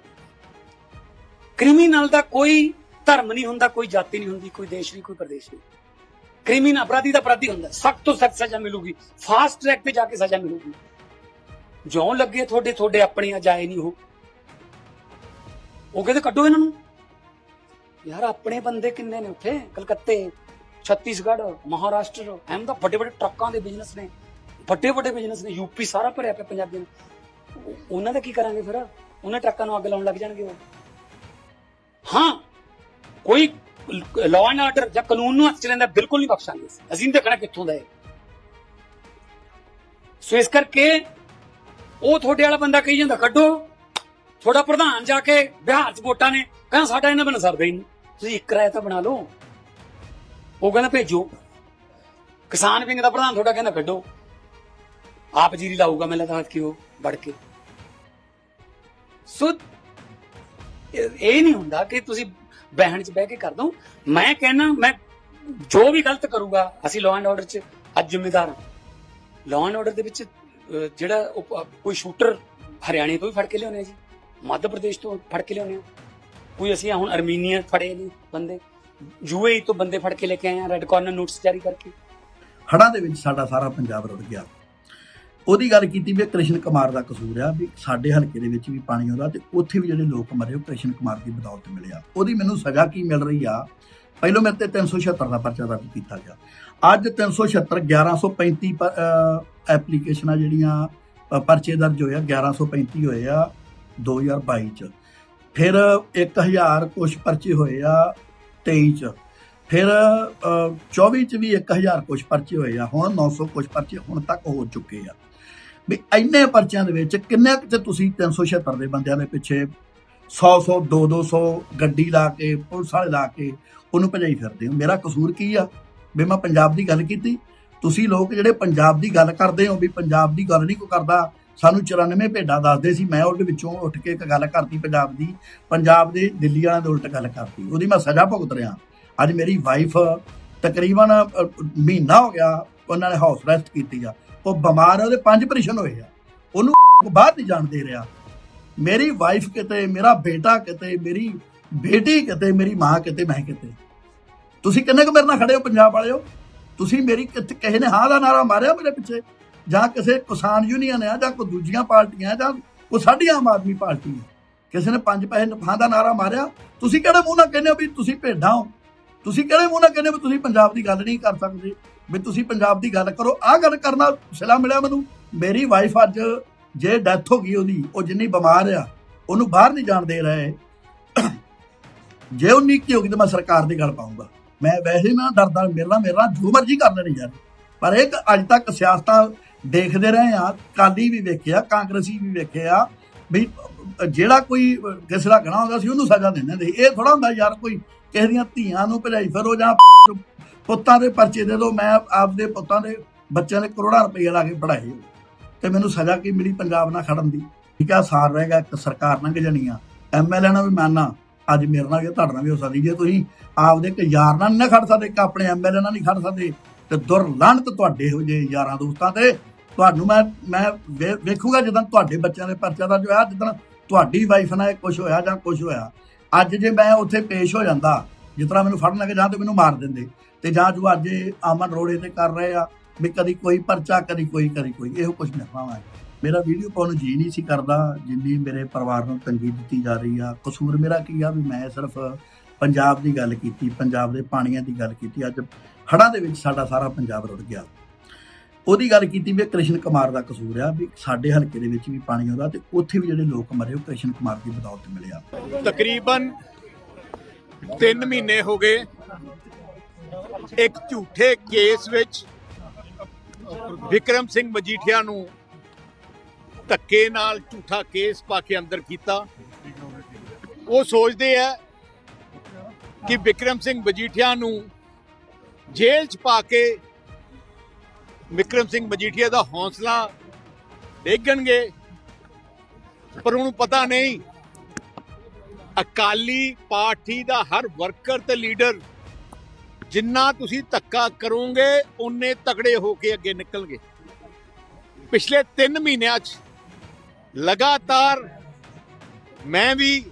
ਕ੍ਰਿਮੀਨਲ ਦਾ ਕੋਈ ਧਰਮ ਨਹੀਂ ਹੁੰਦਾ, ਕੋਈ ਜਾਤੀ ਨਹੀਂ ਹੁੰਦੀ, ਕੋਈ ਦੇਸ਼ ਨਹੀਂ, ਕੋਈ ਪ੍ਰਦੇਸ਼ ਨਹੀਂ। ਕ੍ਰਿਮੀਨਲ ਅਪਰਾਧੀ ਦਾ ਅਪਰਾਧੀ ਹੁੰਦਾ। ਸਖਤ ਤੋਂ ਸਖਤ ਸਜ਼ਾ ਮਿਲੂਗੀ। ਫਾਸਟ ਟਰੈਕ ਤੇ ਜਾ ਕੇ ਸਜ਼ਾ ਮਿਲੂਗੀ। ਜਿਉਂ ਲੱਗੇ ਤੁਹਾਡੇ ਤੁਹਾਡੇ ਆਪਣੇ ਆ ਜਾਏ ਨਹੀਂ ਉਹ। ਉਹ ਕਹਿੰਦੇ, ਕੱਢੋ ਇਹਨਾਂ ਨੂੰ। ਯਾਰ, ਆਪਣੇ ਬੰਦੇ ਕਿੰਨੇ ਨੇ ਉੱਥੇ? ਕਲਕੱਤੇ, ਛੱਤੀਸਗੜ੍ਹ, ਮਹਾਰਾਸ਼ਟਰ ਅਹਿਮਦਾ ਵੱਡੇ ਵੱਡੇ ਟਰੱਕਾਂ ਦੇ ਬਿਜ਼ਨਸ ਨੇ। ਵੱਡੇ ਵੱਡੇ ਬਿਜ਼ਨਸ ਨੇ ਯੂਪੀ ਸਾਰਾ ਭਰਿਆ ਪਿਆ ਪੰਜਾਬੀਆਂ ਨੂੰ। ਉਹਨਾਂ ਦਾ ਕੀ ਕਰਾਂਗੇ ਫਿਰ? ਉਹਨਾਂ ਟਰੱਕਾਂ ਨੂੰ ਅੱਗ ਲਾਉਣ ਲੱਗ ਜਾਣਗੇ ਉਹ। ਹਾਂ, ਕੋਈ ਲਾਅ ਐਂਡ ਆਰਡਰ ਜਾਂ ਕਾਨੂੰਨ ਨੂੰ ਹੱਥ ਚ ਲੈਂਦਾ, ਬਿਲਕੁਲ ਨਹੀਂ ਬਖਸ਼ਾਂਗੇ ਅਸੀਂ। ਨਹੀਂ ਦੇਖਣਾ ਕਿੱਥੋਂ ਦਾ ਹੈ ਸੋ ਇਸ ਕਰਕੇ ਉਹ ਤੁਹਾਡੇ ਵਾਲਾ ਬੰਦਾ ਕਹੀ ਜਾਂਦਾ, ਕੱਢੋ। ਤੁਹਾਡਾ ਪ੍ਰਧਾਨ ਜਾ ਕੇ ਬਿਹਾਰ ਚ ਵੋਟਾਂ ਨੇ, ਕਹਿੰਦਾ, ਸਾਡਾ ਇਹਨਾਂ ਬਣਾ ਸਰਦਾ ਹੀ ਨਹੀਂ। ਤੁਸੀਂ ਇੱਕ ਰਾਇ ਤਾਂ ਬਣਾ ਲਓ। ਉਹ ਕਹਿੰਦਾ, ਭੇਜੋ। ਕਿਸਾਨ ਵਿੰਗ ਦਾ ਪ੍ਰਧਾਨ ਤੁਹਾਡਾ ਕਹਿੰਦਾ, ਕੱਢੋ। ਆਪ ਜੀਰੀ ਲਾਊਗਾ ਮੈਂ ਲਦਾਖ ਉਹ ਵੜ ਕੇ। ਸੋ, ਇਹ ਨਹੀਂ ਹੁੰਦਾ ਕਿ ਤੁਸੀਂ ਬਹਿਣ ਚ ਬਹਿ ਕੇ ਕਰ ਦੋ। ਮੈਂ ਕਹਿੰਨਾ ਮੈਂ ਜੋ ਵੀ ਗਲਤ ਕਰੂਗਾ, ਅਸੀਂ ਲਾਅ ਐਂਡ ਆਰਡਰ ਚ ਅੱਜ ਜ਼ਿੰਮੇਦਾਰ ਹਾਂ। ਲਾਅ ਐਂਡ ਆਰਡਰ ਦੇ ਵਿੱਚ ਜਿਹੜਾ ਕੋਈ ਸ਼ੂਟਰ ਹਰਿਆਣੇ ਤੋਂ ਵੀ ਫੜ ਕੇ ਲਿਆਉਂਦੇ ਜੀ, ਮੱਧ ਪ੍ਰਦੇਸ਼ ਤੋਂ ਫੜ ਕੇ ਲਿਆਉਂਦੇ ਕੋਈ ਅਸੀਂ ਹੁਣ ਅਰਮੀਨੀਆ ਫੜੇ ਨੇ ਬੰਦੇ, ਯੂਏਈ ਤੋਂ ਬੰਦੇ ਫੜ ਕੇ ਲੈ ਕੇ ਆਏ ਆ ਰੈੱਡ ਕਾਰਨਰ ਨੋਟਿਸ ਜਾਰੀ ਕਰਕੇ। ਹੜ੍ਹਾਂ ਦੇ ਵਿੱਚ ਸਾਡਾ ਸਾਰਾ ਪੰਜਾਬ ਰੁੜ ਗਿਆ। ਉਹਦੀ ਗੱਲ ਕੀਤੀ ਵੀ ਇਹ ਕ੍ਰਿਸ਼ਨ ਕੁਮਾਰ ਦਾ ਕਸੂਰ ਆ, ਵੀ ਸਾਡੇ ਹਲਕੇ ਦੇ ਵਿੱਚ ਵੀ ਪਾਣੀ ਆਉਂਦਾ ਤੇ ਉੱਥੇ ਵੀ ਜਿਹੜੇ ਲੋਕ ਮਰੇ, ਉਹ ਕ੍ਰਿਸ਼ਨ ਕੁਮਾਰ ਦੀ ਬਦੌਲਤ ਮਿਲਿਆ। ਉਹਦੀ ਮੈਨੂੰ ਸਜ਼ਾ ਕੀ ਮਿਲ ਰਹੀ ਆ? ਪਹਿਲੋਂ ਮੇਰੇ ਤੇ 376 ਦਾ ਪਰਚਾ ਦਰਜ ਕੀਤਾ ਗਿਆ। ਅੱਜ 376 1135 ਪ- ਐਪਲੀਕੇਸ਼ਨਾਂ ਜਿਹੜੀਆਂ ਪਰਚੇ ਦਰਜ ਹੋਏ ਆ 1135 ਹੋਏ ਆ 2022 ਚ। ਫਿਰ 1000 ਕੁਛ ਪਰਚੇ ਹੋਏ ਆ 23 ਚ। ਫਿਰ ਅਹ, 24 ਚ ਵੀ 1000 ਕੁਛ ਪਰਚੇ ਹੋਏ ਆ ਹੁਣ 900 ਕੁਛ ਪਰਚੇ ਹੁਣ ਤੱਕ ਹੋ ਚੁੱਕੇ ਆ। ਵੀ ਇੰਨੇ ਪਰਚਿਆਂ ਦੇ ਵਿੱਚ ਕਿੰਨੇ ਕੁ ਚ ਤੁਸੀਂ 376 ਦੇ ਬੰਦਿਆਂ ਦੇ ਪਿੱਛੇ 100 100 2 200 ਗੱਡੀ ਲਾ ਕੇ ਪੁਲਿਸ ਵਾਲੇ ਲਾ ਕੇ ਉਹਨੂੰ ਭਜਾਈ ਫਿਰਦੇ ਹੋ। ਮੇਰਾ ਕਸੂਰ ਕੀ ਆ? ਵੀ ਮੈਂ ਪੰਜਾਬ ਦੀ ਗੱਲ ਕੀਤੀ। ਤੁਸੀਂ ਲੋਕ ਜਿਹੜੇ ਪੰਜਾਬ ਦੀ ਗੱਲ ਕਰਦੇ ਹੋ ਵੀ ਪੰਜਾਬ ਦੀ ਗੱਲ ਨਹੀਂ ਕੋ ਕਰਦਾ, ਸਾਨੂੰ 94 ਭੇਡਾਂ ਦੱਸਦੇ ਸੀ। ਮੈਂ ਉਹਦੇ ਵਿੱਚੋਂ ਉੱਠ ਕੇ ਇੱਕ ਗੱਲ ਕਰਤੀ ਪੰਜਾਬ ਦੀ। ਪੰਜਾਬ ਦੇ ਦਿੱਲੀ ਵਾਲਿਆਂ ਦੇ ਉਲਟ ਗੱਲ ਕਰਤੀ। ਉਹਦੀ ਮੈਂ ਸਜ਼ਾ ਭੁਗਤ ਰਿਹਾ। ਅੱਜ ਮੇਰੀ ਵਾਈਫ ਤਕਰੀਬਨ ਮਹੀਨਾ ਹੋ ਗਿਆ ਉਹਨਾਂ ਨੇ ਹਾਊਸ ਰੈਸਟ ਕੀਤੀ ਆ। ਉਹ ਬਿਮਾਰ ਉਹਦੇ ਪੰਜ ਆਪਰੇਸ਼ਨ ਹੋਏ ਆ। ਉਹਨੂੰ ਬਾਹਰ ਨਹੀਂ ਜਾਣ ਦੇ ਰਿਹਾ। ਮੇਰੀ ਵਾਈਫ ਕਿਤੇ, ਮੇਰਾ ਬੇਟਾ ਕਿਤੇ, ਮੇਰੀ ਬੇਟੀ ਕਿਤੇ, ਮੇਰੀ ਮਾਂ ਕਿਤੇ, ਮੈਂ ਕਿਤੇ। ਤੁਸੀਂ ਕਿੰਨੇ ਕੁ ਮੇਰੇ ਨਾਲ ਖੜੇ ਹੋ, ਪੰਜਾਬ ਵਾਲਿਓ? ਤੁਸੀਂ ਮੇਰੀ ਕਿਤ- ਕਿਸੇ ਨੇ ਹਾਂ ਦਾ ਨਾਰਾ ਮਾਰਿਆ ਮੇਰੇ ਪਿੱਛੇ? ਜਾਂ ਕਿਸੇ ਕਿਸਾਨ ਯੂਨੀਅਨ ਆ, ਜਾਂ ਕੋਈ ਦੂਜੀਆਂ ਪਾਰਟੀਆਂ ਜਾਂ ਕੋਈ ਸਾਡੀ ਆਮ ਆਦਮੀ ਪਾਰਟੀ ਹੈ ਕਿਸੇ ਨੇ ਪੰਜ ਪੈਸੇ ਨਫਾ ਦਾ ਨਾਰਾ ਮਾਰਿਆ? ਤੁਸੀਂ ਕਿਹੜੇ ਮੂੰਹ ਨਾਲ ਕਹਿੰਦੇ ਹੋ ਵੀ ਤੁਸੀਂ ਭੇਡਾਂ ਹੋ? ਤੁਸੀਂ ਕਿਹੜੇ ਮੂੰਹ ਨਾਲ ਕਹਿੰਦੇ ਹੋ ਵੀ ਤੁਸੀਂ ਪੰਜਾਬ ਦੀ ਗੱਲ ਨਹੀਂ ਕਰ ਸਕਦੇ? ਵੀ ਤੁਸੀਂ ਪੰਜਾਬ ਦੀ ਗੱਲ ਕਰੋ। ਆਹ ਗੱਲ ਕਰਨਾ ਸਿਲਾ ਮਿਲਿਆ ਮੈਨੂੰ। ਮੇਰੀ ਵਾਈਫ ਅੱਜ ਜੇ ਡੈਥ ਹੋ ਗਈ ਉਹਦੀ, ਉਹ ਜਿੰਨੀ ਬਿਮਾਰ ਆ, ਉਹਨੂੰ ਬਾਹਰ ਨਹੀਂ ਜਾਣ ਦੇ ਰਹੇ। ਜੇ ਉਹ ਨਿੱਕੀ ਹੋ ਗਈ ਤਾਂ ਮੈਂ ਸਰਕਾਰ ਦੀ ਗੱਲ ਪਾਉਂਗਾ ਮੈਂ ਵੈਸੇ ਨਾ ਡਰਦਾ, ਮੇਰੇ ਨਾਲ ਮੇਰੇ ਨਾਲ ਜੋ ਮਰਜ਼ੀ ਕਰ ਲੈਣੀ ਯਾਰ। ਪਰ ਇਹ ਅੱਜ ਤੱਕ ਸਿਆਸਤਾਂ ਦੇਖਦੇ ਰਹੇ ਆ ਕਾਲੀ ਵੀ ਵੇਖਿਆ, ਕਾਂਗਰਸੀ ਵੀ ਵੇਖਿਆ, ਵੀ ਜਿਹੜਾ ਕੋਈ ਕਿਸੇ ਦਾ ਗਣਾ ਹੁੰਦਾ ਸੀ ਉਹਨੂੰ ਸਜ਼ਾ ਦਿੰਦੇ ਹੁੰਦੇ ਸੀ। ਇਹ ਥੋੜਾ ਹੁੰਦਾ ਯਾਰ ਕੋਈ ਕਿਸੇ ਦੀਆਂ ਧੀਆਂ ਨੂੰ ਭਜਾਈ ਫਿਰੋ ਜਾਂ ਪੁੱਤਾਂ ਦੇ ਪਰਚੇ ਦੇ ਦੋ ਮੈਂ ਆਪਦੇ ਪੁੱਤਾਂ ਦੇ ਬੱਚਿਆਂ ਦੇ ਕਰੋੜਾਂ ਰੁਪਏ ਲਾ ਕੇ ਪੜਾਏ ਤੇ ਮੈਨੂੰ ਸਜ਼ਾ ਕੀ ਮਿਲੀ ਪੰਜਾਬ ਨਾਲ ਖੜਨ ਦੀ? ਠੀਕ ਆ, ਸਾਰ ਰਹੇਗਾ ਇੱਕ ਸਰਕਾਰ ਲੰਘ ਜਾਣੀ ਆ ਐਮਐਲਏ ਨਾਲ ਵੀ ਮੰਨਣਾ ਅੱਜ ਮੇਰੇ ਨਾਲ ਵੀ ਤੁਹਾਡੇ ਨਾਲ ਵੀ ਹੋ ਸਕਦੀ। ਜੇ ਤੁਸੀਂ ਆਪਦੇ ਇੱਕ ਯਾਰ ਨਾਲ ਨਹੀਂ ਖੜ ਸਕਦੇ, ਇੱਕ ਆਪਣੇ ਐਮਐਲਏ ਨਾਲ ਨਹੀਂ ਖੜ ਸਕਦੇ, ਤੇ ਦੁਰਲੰਤ ਤੁਹਾਡੇ ਹੋ ਜੇ ਯਾਰਾਂ ਦੋਸਤਾਂ ਤੇ ਤੁਹਾਨੂੰ ਮੈਂ ਮੈਂ ਵੇਖੂਗਾ ਜਦੋਂ ਤੁਹਾਡੇ ਬੱਚਿਆਂ ਦੇ ਪਰਚਾ ਦਾ ਜੋ ਹੈ ਜਦੋਂ ਤੁਹਾਡੀ ਵਾਈਫ ਨਾਲ ਕੁਝ ਹੋਇਆ ਜਾਂ ਕੁਝ ਹੋਇਆ। ਅੱਜ ਜੇ ਮੈਂ ਉੱਥੇ ਪੇਸ਼ ਹੋ ਜਾਂਦਾ, ਜਿਸ ਤਰ੍ਹਾਂ ਮੈਨੂੰ ਫੜਨ ਲੱਗੇ, ਜਾਂ ਤੇ ਮੈਨੂੰ ਮਾਰ ਦਿੰਦੇ। ਤੇ ਜਾਂ ਜੋ ਅੱਜ ਇਹ ਆਮਨ ਰੋੜੇ ਤੇ ਕਰ ਰਹੇ ਆ, ਵੀ ਕਦੀ ਕੋਈ ਪਰਚਾ, ਕਦੀ ਕੋਈ ਕਦੀ ਕੋਈ, ਇਹੋ ਕੁਝ ਨਿਕਲਣਾ ਹੈ ਮੇਰਾ ਵੀਡੀਓ ਪਾਉਣ ਨੂੰ ਜੀ ਨਹੀਂ ਸੀ ਕਰਦਾ, ਜਿੰਨੀ ਮੇਰੇ ਪਰਿਵਾਰ ਨੂੰ ਤੰਗੀ ਦਿੱਤੀ ਜਾ ਰਹੀ ਆ। ਕਸੂਰ ਮੇਰਾ ਕੀ ਆ ਵੀ ਮੈਂ ਸਿਰਫ ਪੰਜਾਬ ਦੀ ਗੱਲ ਕੀਤੀ, ਪੰਜਾਬ ਦੇ ਪਾਣੀਆਂ ਦੀ ਗੱਲ ਕੀਤੀ। ਅੱਜ ਹੜ੍ਹਾਂ ਦੇ ਵਿੱਚ ਸਾਡਾ ਸਾਰਾ ਪੰਜਾਬ ਰੁੜ ਗਿਆ। ਉਹਦੀ ਗੱਲ ਕੀਤੀ ਵੀ ਕ੍ਰਿਸ਼ਨ ਕੁਮਾਰ ਦਾ ਕਸੂਰ ਆ, ਵੀ ਸਾਡੇ ਹਲਕੇ ਦੇ ਵਿੱਚ ਵੀ ਪਾਣੀ ਆਉਂਦਾ ਤੇ ਉੱਥੇ ਵੀ ਜਿਹੜੇ ਲੋਕ ਮਰੇ, ਉਹ ਕ੍ਰਿਸ਼ਨ ਕੁਮਾਰ ਦੀ ਬਦੌਲਤ ਮਿਲਿਆ ਤਕਰੀਬਨ 3 ਮਹੀਨੇ ਹੋ ਗਏ ਇੱਕ ਝੂਠੇ ਕੇਸ ਵਿੱਚ ਵਿਕਰਮ ਸਿੰਘ ਮਜੀਠੀਆ ਨੂੰ ਧੱਕੇ ਨਾਲ ਝੂਠਾ ਕੇਸ ਪਾ ਕੇ ਅੰਦਰ ਕੀਤਾ। ਉਹ ਸੋਚਦੇ ਆ ਕਿ ਵਿਕਰਮ ਸਿੰਘ ਮਜੀਠੀਆ ਨੂੰ ਜੇਲ੍ਹ 'ਚ ਪਾ ਕੇ ਵਿਕਰਮ ਸਿੰਘ ਮਜੀਠੀਆ ਦਾ ਹੌਸਲਾ ਡੇਗਣਗੇ। ਪਰ ਉਹਨੂੰ ਪਤਾ ਨਹੀਂ, ਅਕਾਲੀ ਪਾਰਟੀ ਦਾ ਹਰ ਵਰਕਰ ਤੇ ਲੀਡਰ ਜਿੰਨਾ ਤੁਸੀਂ ਧੱਕਾ ਕਰੋਗੇ ਉਨੇ ਤਕੜੇ ਹੋ ਕੇ ਅੱਗੇ ਨਿਕਲਣਗੇ। ਪਿਛਲੇ 3 ਮਹੀਨਿਆਂ 'ਚ ਲਗਾਤਾਰ ਮੈਂ ਵੀ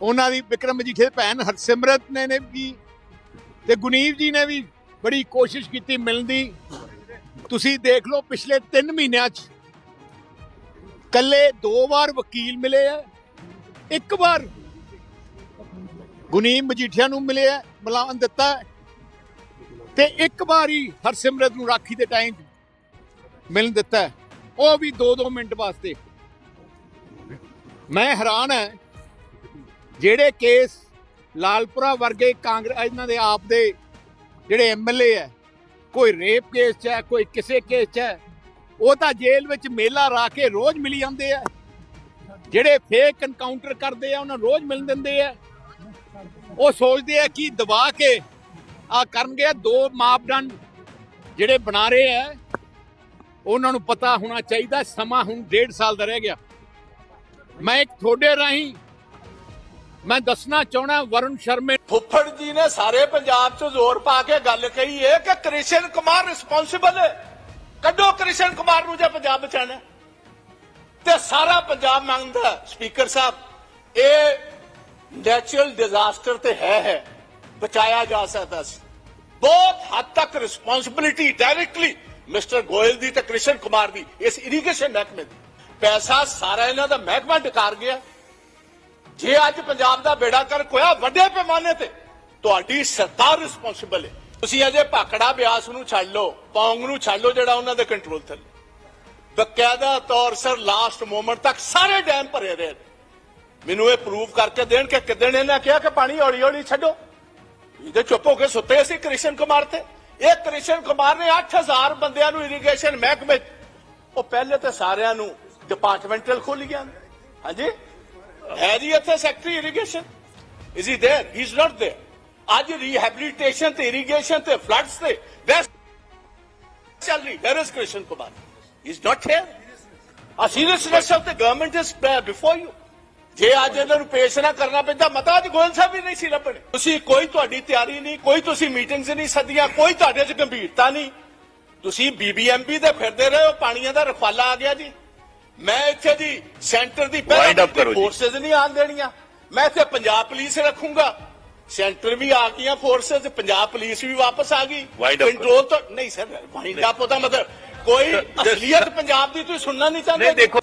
ਉਹਨਾਂ ਦੀ ਵਿਕਰਮ ਮਜੀਠੇ ਦੀ ਭੈਣ ਹਰਸਿਮਰਤ ਨੇ ਨੇ ਵੀ ਤੇ ਗੁਨੀਵ ਜੀ ਨੇ ਵੀ ਬੜੀ ਕੋਸ਼ਿਸ਼ ਕੀਤੀ ਮਿਲਣ ਦੀ ਤੁਸੀਂ ਦੇਖ ਲਓ ਪਿਛਲੇ 3 ਮਹੀਨਿਆਂ 'ਚ ਕੱਲੇ ਦੋ ਵਾਰ ਵਕੀਲ ਮਿਲੇ ਆ, ਇੱਕ ਵਾਰ ਗੁਨੀਮ ਮਜੀਠੀਆ ਨੂੰ ਮਿਲੇ ਆ ਬੁਲਾਉਣ ਦਿੱਤਾ ਹੈ। ਤੇ ਇੱਕ ਵਾਰ ਹੀ ਹਰਸਿਮਰਤ ਨੂੰ ਰਾਖੀ ਦੇ ਟਾਈਮ ਮਿਲਣ ਦਿੱਤਾ ਉਹ ਵੀ 2-2 ਮਿੰਟ ਵਾਸਤੇ। ਮੈਂ ਹੈਰਾਨ ਹੈ, ਜਿਹੜੇ ਕੇਸ ਲਾਲਪੁਰਾ ਵਰਗੇ ਕਾਂਗਰਸ, ਇਹਨਾਂ ਦੇ ਆਪ ਦੇ ਜਿਹੜੇ ਐਮਐਲਏ ਹੈ, ਕੋਈ ਰੇਪ ਕੇਸ 'ਚ ਹੈ, ਕੋਈ ਕਿਸੇ ਕੇਸ 'ਚ ਹੈ, ਉਹ ਤਾਂ ਜੇਲ੍ਹ ਵਿੱਚ ਮੇਲਾ ਰਾ ਕੇ ਰੋਜ਼ ਮਿਲੀ ਜਾਂਦੇ ਆ। ਜਿਹੜੇ ਫੇਕ ਐਨਕਾਊਂਟਰ ਕਰਦੇ ਆ, ਉਹਨਾਂ ਰੋਜ਼ ਮਿਲ ਦਿੰਦੇ ਆ। ਉਹ ਸੋਚਦੇ ਆ ਕਿ ਦਬਾ ਕੇ ਆ ਕਰਨਗੇ, ਦੋ ਮਾਪਦੰਡ ਜਿਹੜੇ ਬਣਾ ਰਹੇ ਆ ਉਹਨਾਂ ਨੂੰ ਪਤਾ ਹੋਣਾ ਚਾਹੀਦਾ, ਸਮਾਂ ਹੁਣ ਡੇਢ ਸਾਲ ਦਾ ਰਹਿ ਗਿਆ। ਮੈਂ ਇੱਕ ਤੁਹਾਡੇ ਰਾਹੀਂ ਮੈਂ ਦੱਸਣਾ ਚਾਹਣਾ ਵਰੁਣ ਸ਼ਰਮੇ ਫੁੱਫੜ ਜੀ ਨੇ ਸਾਰੇ ਪੰਜਾਬ 'ਚ ਜ਼ੋਰ ਪਾ ਕੇ ਗੱਲ ਕਹੀ ਹੈ ਕਿ ਕ੍ਰਿਸ਼ਨ ਕੁਮਾਰ ਰਿਸਪੌਂਸਿਬਲ ਹੈ ਕੱਢੋ ਕ੍ਰਿਸ਼ਨ ਕੁਮਾਰ ਨੂੰ ਜੇ ਪੰਜਾਬ ਬਚਾਣਾ ਤੇ ਸਾਰਾ ਪੰਜਾਬ ਮੰਗਦਾ ਸਪੀਕਰ ਸਾਹਿਬ। ਇਹ ਨੈਚੁਰਲ ਡਿਜ਼ਾਸਟਰ ਤੇ ਹੈ ਹੈ, ਬਚਾਇਆ ਜਾ ਸਕਦਾ ਸੀ। ਬਹੁਤ ਹੱਦ ਤੱਕ ਰਿਸਪੌਂਸਿਬਿਲਿਟੀ ਡਾਇਰੈਕਟਲੀ ਮਿਸਟਰ ਗੋਇਲ ਦੀ ਤੇ ਕ੍ਰਿਸ਼ਨ ਕੁਮਾਰ ਦੀ, ਇਸ ਇਰੀਗੇਸ਼ਨ ਮਹਿਕਮੇ ਦੀ। ਪੈਸਾ ਸਾਰਾ ਇਹਨਾਂ ਦਾ ਮਹਿਕਮਾ ਡਕਾਰ ਗਿਆ। ਜੇ ਅੱਜ ਪੰਜਾਬ ਦਾ ਬੇੜਾ ਕਰ ਕੋਇਆ ਵੱਡੇ ਪੈਮਾਨੇ ਤੇ, ਤੁਹਾਡੀ ਸਰਕਾਰ ਰਿਸਪੌਂਸਿਬਲ ਹੈ। ਤੁਸੀਂ ਅਜੇ ਭਾਖੜਾ ਬਿਆਸ ਨੂੰ ਛੱਡ ਲਓ, ਪੌਂਗ ਨੂੰ ਛੱਡ ਲਓ, ਜਿਹੜਾ ਉਹਨਾਂ ਦੇ ਕੰਟਰੋਲ ਥੱਲੇ ਬਕਾਇਦਾ ਤੌਰ ਸਰ ਲਾਸਟ ਮੂਮੈਂਟ ਤੱਕ ਸਾਰੇ ਡੈਮ ਭਰੇ ਰਹੇ ਨੇ। ਮੈਨੂੰ ਇਹ ਪ੍ਰੂਫ ਕਰਕੇ ਦੇਣ ਕਿ ਕਿਦਣ ਇਹਨਾਂ ਕਿਹਾ ਕਿ ਪਾਣੀ ਹੌਲੀ ਹੌਲੀ ਛੱਡੋ। ਇਹਦੇ ਚੁੱਪ ਹੋ ਕੇ ਸੁੱਤੇ ਸੀ ਕ੍ਰਿਸ਼ਨ ਕੁਮਾਰ ਤੇ। ਇਹ ਕ੍ਰਿਸ਼ਨ ਕੁਮਾਰ ਨੇ 8000 ਬੰਦਿਆਂ ਨੂੰ ਇਰੀਗੇਸ਼ਨ ਮਹਿਕਮੇ 'ਚ- ਉਹ ਪਹਿਲੇ ਤੇ ਸਾਰਿਆਂ ਨੂੰ ਡਿਪਾਰਟਮੈਂਟਲ ਖੋਲ ਗਿਆ ਹਾਂਜੀ ਹੈ ਜੀ ਇੱਥੇ secretary irrigation is he there he is not there ਅੱਜ ਰੀਹੈਬਿਲਿਟੇਸ਼ਨ ਤੇ ਇਰੀਗੇਸ਼ਨ ਤੇ ਫਲੱਡਸ ਤੇ ਵੈਸਟ ਚੱਲ ਰਹੀ where is Krishan Kumar he is not here a seriousness of the government is before you ਜੇ ਅੱਜ ਇਹਨਾਂ ਨੂੰ ਪੇਸ਼ ਨਾ ਕਰਨਾ ਪੈਂਦਾ ਮਤਾ ਅੱਜ ਗੋਇਲ ਸਾਹਿਬ ਵੀ ਨਹੀਂ ਸੀ ਲੱਭਣੇ। ਤੁਸੀਂ ਕੋਈ ਤੁਹਾਡੀ ਤਿਆਰੀ ਨਹੀਂ ਕੋਈ ਤੁਸੀਂ ਮੀਟਿੰਗਸ ਨਹੀਂ ਸੱਦੀਆਂ ਕੋਈ ਤੁਹਾਡੇ 'ਚ ਗੰਭੀਰਤਾ ਨਹੀਂ। ਤੁਸੀਂ ਬੀਬੀਐਮਬੀ ਦੇ ਫਿਰਦੇ ਰਹੇ ਹੋ ਪਾਣੀਆਂ ਦਾ ਰਖਵਾਲਾ ਆ ਗਿਆ ਜੀ। ਮੈਂ ਇੱਥੇ ਦੀ ਸੈਂਟਰ ਦੀ ਜੀ। ਫੋਰਸਸ ਨਹੀਂ ਆਣ ਦੇਣੀਆਂ। ਮੈਂ ਇੱਥੇ ਪੰਜਾਬ ਪੁਲਿਸ ਰੱਖੂੰਗਾ। ਸੈਂਟਰ ਵੀ ਆ ਗਈਆਂ ਫੋਰਸਸ ਪੰਜਾਬ ਪੁਲਿਸ ਵੀ ਵਾਪਸ ਆ ਗਈ। ਕੰਟਰੋਲ ਤਾਂ ਨਹੀਂ ਸਰ ਵਾਈਂਡ ਅਪ ਉਹਦਾ ਮਤਲਬ ਕੋਈ ਅਸਲੀਅਤ ਪੰਜਾਬ ਦੀ ਤੁਸੀਂ ਸੁਣਨਾ ਨਹੀਂ ਚਾਹੁੰਦੇ